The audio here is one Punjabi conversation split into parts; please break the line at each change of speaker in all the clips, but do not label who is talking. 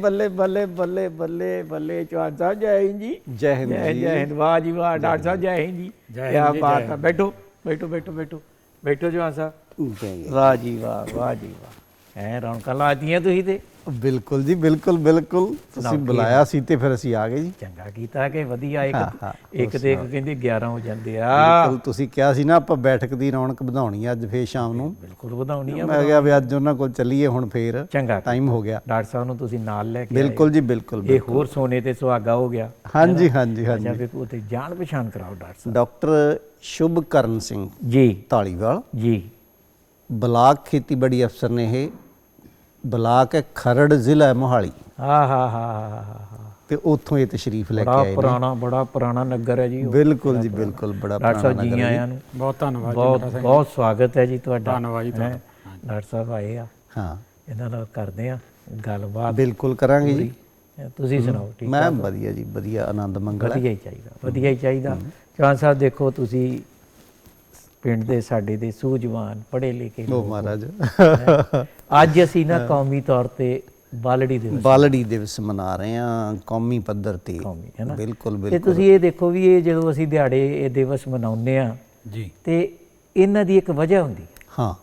ਬੱਲੇ ਬੱਲੇ ਬੱਲੇ ਬੱਲੇ ਬੱਲੇ ਚੌਹਾਨ ਸਾਹਿਬ ਜੈ ਹਿੰਦ ਜੀ।
ਜੈ ਹਿੰਦ
ਜੈ
ਜੀ।
ਹਿੰਦ ਵਾਹ ਜੀ ਵਾਹ ਡਾਕਟਰ ਸਾਹਿਬ ਜੈ ਹਿੰਦ ਜੀ। ਕੀ ਬਾਤ ਹੈ ਬੈਠੋ ਬੈਠੋ ਬੈਠੋ ਬੈਠੋ। ਬੈਠੋ ਜਵਾਨ ਸਾਹਿਬ। ਵਾਹ ਜੀ ਵਾਹ ਵਾਹ ਜੀ ਵਾਹ। ਐ ਰੌਣਕਾਂ ਲਾਤੀਆਂ ਤੁਸੀਂ ਤੇ।
ਬਿਲਕੁਲ ਜੀ ਬਿਲਕੁਲ ਬਿਲਕੁਲ। ਤੁਸੀਂ ਬੁਲਾਇਆ ਸੀ ਤੇ ਫਿਰ ਅਸੀਂ ਆ ਗਏ ਜੀ।
ਚੰਗਾ ਕੀਤਾ ਕਿ ਵਧੀਆ ਇੱਕ ਇੱਕ ਤੇ ਇੱਕ ਕਹਿੰਦੇ 11 ਹੋ ਜਾਂਦੇ ਆ।
ਬਿਲਕੁਲ ਤੁਸੀਂ ਕਿਹਾ ਸੀ ਨਾ ਆਪਾਂ ਬੈਠਕ ਦੀ ਰੌਣਕ ਵਧਾਉਣੀ ਆ ਅੱਜ ਫੇਰ ਸ਼ਾਮ ਨੂੰ।
ਬਿਲਕੁਲ ਵਧਾਉਣੀ ਆ
ਮੈਂ ਕਿਹਾ ਵੀ ਅੱਜ ਉਹਨਾਂ ਕੋਲ ਚੱਲੀਏ ਹੁਣ ਫੇਰ।
ਚੰਗਾ
ਟਾਈਮ ਹੋ ਗਿਆ।
ਡਾਕਟਰ ਸਾਹਿਬ ਨੂੰ ਤੁਸੀਂ ਨਾਲ ਲੈ ਕੇ
ਬਿਲਕੁਲ ਜੀ ਬਿਲਕੁਲ।
ਇਹ ਹੋਰ ਸੋਨੇ ਤੇ ਸੁਹਾਗਾ ਹੋ ਗਿਆ।
ਹਾਂਜੀ ਹਾਂਜੀ ਹਾਂਜੀ
ਅੱਛਾ ਵੀ ਤੇ ਜਾਣ ਪਛਾਣ ਕਰਾਓ ਡਾਕਟਰ
ਡਾਕਟਰ ਸ਼ੁਭਕਰਨ ਸਿੰਘ
ਸਾਹਿਬ ਜੀ।
ਢਾਲੀਵਾਲ
ਜੀ।
ਬਲਾਕ ਖੇਤੀਬਾੜੀ ਅਫਸਰ ਨੇ ਇਹ ਬਲਾਕ ਹੈ ਖਰੜ ਜ਼ਿਲ੍ਹਾ ਹੈ ਮੋਹਾਲੀ।
ਹਾਂ ਹਾਂ ਹਾਂ ਹਾਂ ਹਾਂ
ਤੇ ਉੱਥੋਂ ਇਹ ਤਸ਼ਰੀਫ ਲੈ ਕੇ
ਬੜਾ
ਆਏ ਨੇ।
ਪੁਰਾਣਾ ਬੜਾ ਪੁਰਾਣਾ ਨਗਰ ਹੈ ਜੀ ਉਹ।
ਬਿਲਕੁਲ ਜੀ ਬਿਲਕੁਲ ਬੜਾ
ਡਾਕਟਰ
ਪੁਰਾਣਾ
ਸਾਹਿਬ ਜੀ। ਆਇਆਂ ਨੂੰ।
ਬਹੁਤ ਧੰਨਵਾਦ
ਬਹੁਤ ਬਹੁਤ ਸਵਾਗਤ ਹੈ ਜੀ ਤੁਹਾਡਾ।
ਧੰਨਵਾਦ ਜੀ
ਹੈਂ। ਡਾਕਟਰ ਸਾਹਿਬ ਆਏ ਆ।
ਹਾਂ।
ਇਹਨਾਂ ਨਾਲ ਕਰਦੇ ਆ ਗੱਲਬਾਤ।
ਬਿਲਕੁਲ ਕਰਾਂਗੇ ਜੀ।
ਤੁਸੀਂ ਸੁਣਾਓ ਠੀਕ
ਮੈਂ ਵਧੀਆ ਜੀ ਵਧੀਆ ਆਨੰਦ ਮੰਗਲ ਹੈ
ਵਧੀਆ ਹੀ ਚਾਹੀਦਾ ਵਧੀਆ ਹੀ ਚਾਹੀਦਾ। ਚੌਹਾਨ ਸਾਹਿਬ ਦੇਖੋ ਤੁਸੀਂ ਪਿੰਡ ਦੇ ਸਾਡੇ ਦੇ ਸੂਝਵਾਨ ਪੜ੍ਹੇ ਲਿਖੇ
ਉਹ
ਲੋਕ।
ਮਹਾਰਾਜ।
ਅੱਜ ਅਸੀਂ ਨਾ ਕੌਮੀ ਤੌਰ ਤੇ ਬਾਲੜੀ ਦੇ
ਬਾਲੜੀ ਦਿਵਸ ਮਨਾ ਰਹੇ ਹਾਂ ਕੌਮੀ ਪੱਧਰ ਤੇ।
ਕੌਮੀ ਹੈ ਨਾ?
ਬਿਲਕੁਲ
ਤੇ
ਬਿਲਕੁਲ।
ਤੁਸੀਂ ਇਹ ਦੇਖੋ ਵੀ ਇਹ ਜਦੋਂ ਅਸੀਂ ਦਿਹਾੜੇ ਇਹ ਦਿਵਸ ਮਨਾਉਂਦੇ ਆ
ਜੀ।
ਤੇ ਇਹਨਾਂ ਦੀ ਇੱਕ ਵਜ੍ਹਾ ਹੁੰਦੀ ਹੈ।
ਹਾਂ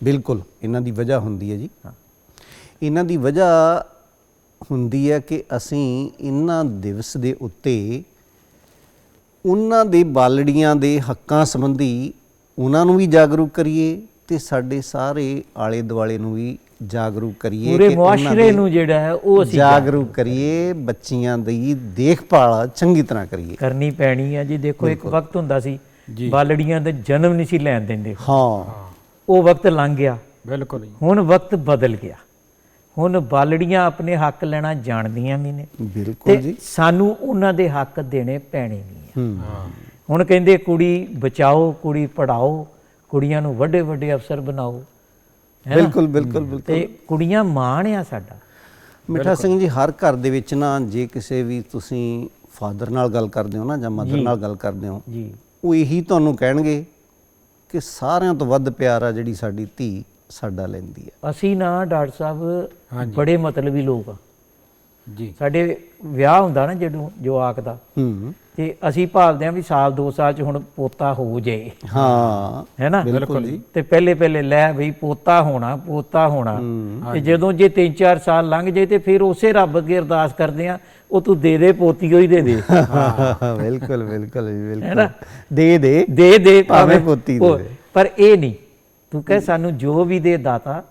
ਬਿਲਕੁਲ ਇਹਨਾਂ ਦੀ ਵਜ੍ਹਾ ਹੁੰਦੀ ਹੈ ਜੀ। ਇਹਨਾਂ ਦੀ ਵਜ੍ਹਾ ਹੁੰਦੀ ਹੈ ਕਿ ਅਸੀਂ ਇਹਨਾਂ ਦਿਵਸ ਦੇ ਉੱਤੇ ਉਹਨਾਂ ਦੇ ਬਾਲੜੀਆਂ ਦੇ ਹੱਕਾਂ ਸੰਬੰਧੀ ਉਹਨਾਂ ਨੂੰ ਵੀ ਜਾਗਰੂਕ ਕਰੀਏ ਤੇ ਸਾਡੇ ਸਾਰੇ ਆਲੇ ਦੁਆਲੇ ਨੂੰ ਵੀ ਜਾਗਰੂਕ ਕਰੀਏ
ਪੂਰੇ ਮੁਆਸ਼ਰੇ ਨੂੰ ਜਿਹੜਾ ਹੈ ਉਹ ਅਸੀਂ
ਜਾਗਰੂਕ ਕਰੀਏ ਬੱਚੀਆਂ ਦੀ ਦੇਖਭਾਲ ਚੰਗੀ ਤਰ੍ਹਾਂ ਕਰੀਏ।
ਕਰਨੀ ਪੈਣੀ ਹੈ ਜੀ। ਦੇਖੋ ਇੱਕ ਵਕਤ ਹੁੰਦਾ ਸੀ ਬਾਲੜੀਆਂ ਦਾ ਜਨਮ ਨਹੀਂ ਸੀ ਲੈਣ ਦਿੰਦੇ।
ਹਾਂ।
ਉਹ ਵਕਤ ਲੰਘ ਗਿਆ।
ਬਿਲਕੁਲ ਜੀ।
ਹੁਣ ਵਕਤ ਬਦਲ ਗਿਆ। ਹੁਣ ਬਾਲੜੀਆਂ ਆਪਣੇ ਹੱਕ ਲੈਣਾ ਜਾਣਦੀਆਂ ਵੀ ਨੇ।
ਬਿਲਕੁਲ
ਤੇ ਸਾਨੂੰ ਉਹਨਾਂ ਦੇ ਹੱਕ ਦੇਣੇ ਪੈਣੇ ਵੀ
ਹੂੰ।
ਹੁਣ ਕਹਿੰਦੇ ਕੁੜੀ ਬਚਾਓ ਕੁੜੀ ਪੜਾਓ ਕੁੜੀਆਂ ਨੂੰ ਵੱਡੇ ਵੱਡੇ ਅਫਸਰ ਬਣਾਓ?
ਬਿਲਕੁਲ ਬਿਲਕੁਲ ਬਿਲਕੁਲ।
ਤੇ ਕੁੜੀਆਂ ਮਾਣ ਆ ਸਾਡਾ।
ਮਿੱਠਾ ਸਿੰਘ ਜੀ ਹਰ ਘਰ ਦੇ ਵਿੱਚ ਨਾ ਜੇ ਕਿਸੇ ਵੀ ਤੁਸੀਂ ਫਾਦਰ ਨਾਲ ਗੱਲ ਕਰਦੇ ਹੋ ਨਾ ਜਾਂ ਮਦਰ ਨਾਲ ਗੱਲ ਕਰਦੇ ਹੋ
ਜੀ।
ਉਹ ਇਹੀ ਤੁਹਾਨੂੰ ਕਹਿਣਗੇ ਕਿ ਸਾਰਿਆਂ ਤੋਂ ਵੱਧ ਪਿਆਰ ਆ ਜਿਹੜੀ ਸਾਡੀ ਧੀ ਸਾਡਾ ਲੈਂਦੀ ਹੈ
ਅਸੀਂ ਨਾ ਡਾਕਟਰ ਸਾਹਿਬ ਬੜੇ ਮਤਲਬੀ ਲੋਕ ਆ।
ਜੀ।
ਸਾਡੇ ਵਿਆਹ ਹੁੰਦਾ ਨਾ ਜਦੋਂ ਜੋ ਆਖਦਾ
ਹੂੰ।
ਤੇ ਅਸੀਂ ਭਾਲਦੇ ਆਂ ਵੀ ਸਾਲ ਦੋ ਸਾਲ ਚ ਹੁਣ ਪੋਤਾ ਹੋ ਜਾਏ
ਹਾਂ।
ਹੈ ਨਾ?
ਬਿਲਕੁਲ ਜੀ।
ਤੇ ਪਹਿਲੇ ਪਹਿਲੇ ਲੈ ਬਈ ਪੋਤਾ ਹੋਣਾ ਪੋਤਾ ਹੋਣਾ। ਤੇ ਜਦੋਂ ਜੇ 3-4 ਸਾਲ ਲੰਘ ਜਾਏ ਤੇ ਫਿਰ ਉਸੇ ਰੱਬ ਅੱਗੇ ਅਰਦਾਸ ਕਰਦੇ ਆ ਉਹ ਤੂੰ ਦੇ ਦੇ ਪੋਤੀ ਹੋਈ ਦੇ ਦੇ।
ਬਿਲਕੁਲ ਬਿਲਕੁਲ ਜੀ ਬਿਲਕੁਲ। ਦੇ ਦੇ
ਦੇ ਦੇ
ਭਾਵੇਂ ਪੋਤੀ ਦੇ।
ਪਰ ਇਹ ਨਹੀਂ। ਤੂੰ ਕਹੇ ਸਾਨੂੰ ਜੋ ਵੀ ਦੇ ਦਾਤਾ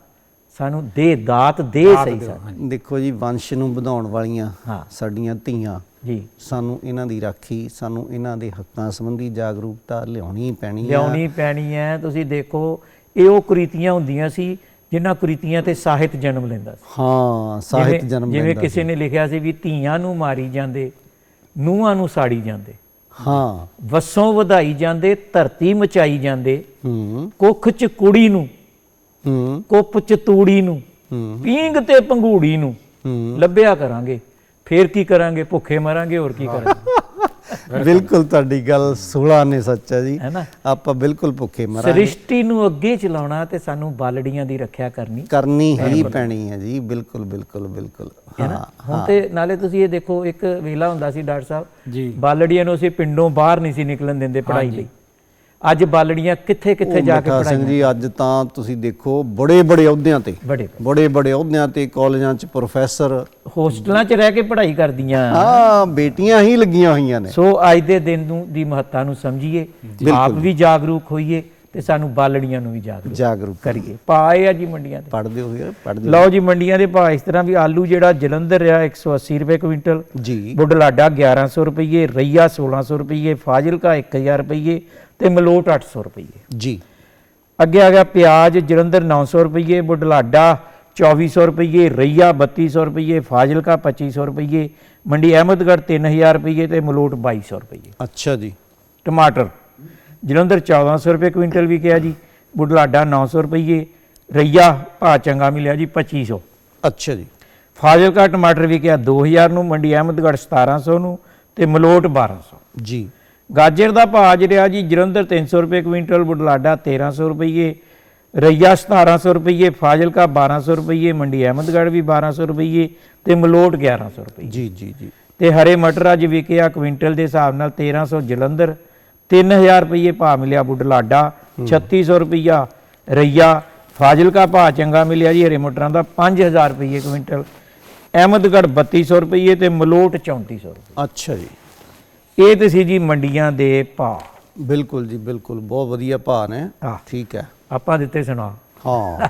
ਸਾਨੂੰ ਦੇ ਦਾਤ ਦੇ ਸਹੀ ਸਾਨੂੰ।
ਦੇਖੋ ਜੀ ਵੰਸ਼ ਨੂੰ ਵਧਾਉਣ ਵਾਲੀਆਂ
ਹਾਂ।
ਸਾਡੀਆਂ ਧੀਆਂ
ਜੀ।
ਸਾਨੂੰ ਇਹਨਾਂ ਦੀ ਰਾਖੀ ਸਾਨੂੰ ਇਹਨਾਂ ਦੇ ਹੱਕਾਂ ਸੰਬੰਧੀ ਜਾਗਰੂਕਤਾ ਲਿਆਉਣੀ ਪੈਣੀ ਹੈ
ਲਿਆਉਣੀ ਪੈਣੀ ਹੈ ਤੁਸੀਂ ਦੇਖੋ ਇਹ ਉਹ ਕੁਰੀਤੀਆਂ ਹੁੰਦੀਆਂ ਸੀ ਜਿਨ੍ਹਾਂ ਕੁਰੀਤੀਆਂ ਤੇ ਸਾਹਿਤ ਜਨਮ ਲੈਂਦਾ ਸੀ।
ਹਾਂ ਸਾਹਿਤ
ਜਿਵੇਂ-
ਜਨਮ
ਜਿਵੇਂ
ਲੈਂਦਾ
ਕਿਸੇ ਨੇ ਲਿਖਿਆ ਸੀ ਵੀ ਧੀਆਂ ਨੂੰ ਮਾਰੀ ਜਾਂਦੇ ਨੂੰਹਾਂ ਨੂੰ ਸਾੜੀ ਜਾਂਦੇ।
ਹਾਂ।
ਵਸੋਂ ਵਧਾਈ ਜਾਂਦੇ ਧਰਤੀ ਮਚਾਈ ਜਾਂਦੇ।
ਹੂੰ।
ਕੁੱਖ ਚ ਕੁੜੀ ਨੂੰ
ਹੂੰ
ਕੁੱਪ ਚ ਤੂੜੀ ਨੂੰ
ਹੂੰ
ਪੀਂਗ ਤੇ ਪੰਗੂੜੀ ਨੂੰ
ਹੂੰ
ਲੱਭਿਆ ਕਰਾਂਗੇ। ਫੇਰ ਕੀ ਕਰਾਂਗੇ? ਭੁੱਖੇ ਮਰਾਂਗੇ ਹੋਰ ਕੀ ਕਰਾਂਗੇ?
ਬਿਲਕੁਲ ਤੁਹਾਡੀ ਗੱਲ 16 ਨੇ ਸੱਚ ਜੀ। ਆਪਾਂ ਬਿਲਕੁਲ ਭੁੱਖੇ ਮਰਾਂਗੇ।
ਸ੍ਰਿਸ਼ਟੀ ਨੂੰ ਅੱਗੇ ਚਲਾਉਣਾ ਤੇ ਸਾਨੂੰ ਬਾਲੜੀਆਂ ਦੀ ਰੱਖਿਆ ਕਰਨੀ
ਕਰਨੀ ਹੀ ਪੈਣੀ। ਹੈ ਜੀ। ਬਿਲਕੁਲ ਬਿਲਕੁਲ ਬਿਲਕੁਲ।
ਹੈ ਹੁਣ ਤੇ ਨਾਲੇ ਤੁਸੀਂ ਇਹ ਦੇਖੋ ਇੱਕ ਵੇਲਾ ਹੁੰਦਾ ਸੀ ਡਾਕਟਰ ਸਾਹਿਬ।
ਜੀ।
ਬਾਲੜੀਆਂ ਨੂੰ ਅਸੀਂ ਪਿੰਡੋਂ ਬਾਹਰ ਨਹੀਂ ਸੀ ਨਿਕਲਣ ਦਿੰਦੇ ਪੜ੍ਹਾਈ ਲਈ। ਅੱਜ ਬਾਲੜੀਆਂ ਕਿੱਥੇ ਕਿੱਥੇ ਜਾ ਕੇ
ਮਿੱਠਾ ਸਿੰਘ ਜੀ ਅੱਜ ਤਾਂ ਤੁਸੀਂ ਦੇਖੋ ਬੜੇ ਬੜੇ ਅਹੁਦਿਆਂ ਤੇ।
ਬੜੇ
ਬੜੇ। ਬੜੇ ਅਹੁਦਿਆਂ ਤੇ ਕਾਲਜਾਂ 'ਚ ਪ੍ਰੋਫੈਸਰ।
ਹੋਸਟਲਾਂ 'ਚ ਰਹਿ ਕੇ ਪੜ੍ਹਾਈ ਕਰਦੀਆਂ।
ਹਾਂ ਬੇਟੀਆਂ ਹੀ ਲੱਗੀਆਂ ਹੋਈਆਂ ਨੇ।
ਸੋ ਅੱਜ ਦੇ ਦਿਨ ਨੂੰ ਦੀ ਮਹੱਤਤਾ ਨੂੰ ਸਮਝੀਏ। ਆਪ ਵੀ ਜਾਗਰੂਕ ਹੋਈਏ। ਤੇ ਸਾਨੂੰ ਬਾਲੜੀਆਂ ਨੂੰ ਵੀ ਜਾਗਰੂਕ
ਜਾਗਰੂਕ
ਕਰੀਏ। ਪਾਏ ਆ ਜੀ ਮੰਡੀਆਂ ਤੇ
ਪੜਦੇ ਹੋ ਯਾਰ ਪੜਦੇ
ਲਓ ਜੀ ਮੰਡੀਆਂ ਦੇ ਭਾਅ ਇਸ ਤਰ੍ਹਾਂ ਵੀ ਆਲੂ ਜਿਹੜਾ ਜਲੰਧਰ ਰਿਹਾ 180 ਰੁਪਏ ਕੁਇੰਟਲ।
ਜੀ।
ਬੁਢਲਾਡਾ 1100 ਰੁਪਏ ਰਈਆ 1600 ਰੁਪਏ ਫਾਜ਼ਿਲਕਾ 1000 ਰੁਪਏ ਤੇ ਮਲੋਟ 800 ਰੁਪਏ
ਜੀ।
ਅੱਗੇ ਆ ਗਿਆ ਪਿਆਜ਼ ਜਲੰਧਰ 900 ਰੁਪਏ ਬੁਢਲਾਡਾ 2400 ਰੁਪਏ ਰਈਆ 3200 ਰੁਪਏ ਫਾਜ਼ਿਲਕਾ 2500 ਰੁਪਏ ਮੰਡੀ ਅਹਿਮਦਗੜ੍ਹ 3000 ਰੁਪਏ ਤੇ ਮਲੋਟ 2200 ਰੁਪਏ
ਅੱਛਾ ਜੀ।
ਟਮਾਟਰ ਜਲੰਧਰ 1400 ਰੁਪਏ ਕੁਇੰਟਲ ਵਿਕਿਆ ਜੀ ਬੁਢਲਾਡਾ 900 ਰੁਪਏ ਰਈਆ ਭਾਅ ਚੰਗਾ ਮਿਲਿਆ ਜੀ 2500
ਅੱਛਾ ਜੀ।
ਫਾਜ਼ਿਲਕਾ ਟਮਾਟਰ ਵਿਕਿਆ 2000 ਨੂੰ ਮੰਡੀ ਅਹਿਮਦਗੜ੍ਹ 1700 ਨੂੰ ਤੇ ਮਲੋਟ 1200
ਜੀ।
ਗਾਜਰ ਦਾ ਭਾਅ ਜਿਹੜਾ ਜੀ ਜਲੰਧਰ 300 ਰੁਪਏ ਕੁਇੰਟਲ ਬੁਢਲਾਡਾ 1300 ਰੁਪਏ ਰਈਆ 1700 ਰੁਪਏ ਫਾਜ਼ਿਲਕਾ 1200 ਰੁਪਏ ਮੰਡੀ ਅਹਿਮਦਗੜ੍ਹ ਵੀ 1200 ਰੁਪਏ ਤੇ ਮਲੋਟ 1100 ਰੁਪਏ
ਜੀ ਜੀ ਜੀ।
ਤੇ ਹਰੇ ਮਟਰ ਅੱਜ ਵਿਕਿਆ ਕੁਇੰਟਲ ਦੇ ਹਿਸਾਬ ਨਾਲ 1300 ਜਲੰਧਰ 3000 ਰੁਪਏ ਭਾਅ ਮਿਲਿਆ ਬੁਢਲਾਡਾ 3600 ਰੁਪਈਆ ਰਈਆ ਫਾਜ਼ਿਲਕਾ ਭਾਅ ਚੰਗਾ ਮਿਲਿਆ ਜੀ ਹਰੇ ਮਟਰਾਂ ਦਾ 5000 ਰੁਪਏ ਕੁਇੰਟਲ। ਅਹਿਮਦਗੜ੍ਹ 3200 ਰੁਪਏ ਤੇ ਮਲੋਟ 3400 ਰੁਪਏ
ਅੱਛਾ ਜੀ।
ਇਹ ਤੇ ਸੀ ਜੀ ਮੰਡੀਆਂ ਦੇ ਭਾਅ।
ਬਿਲਕੁਲ ਜੀ ਬਿਲਕੁਲ ਬਹੁਤ ਵਧੀਆ ਭਾਅ ਨੇ। ਠੀਕ ਹੈ।
ਆਪਾਂ ਦਿੱਤੇ ਸੁਣਾ।
ਹਾਂ।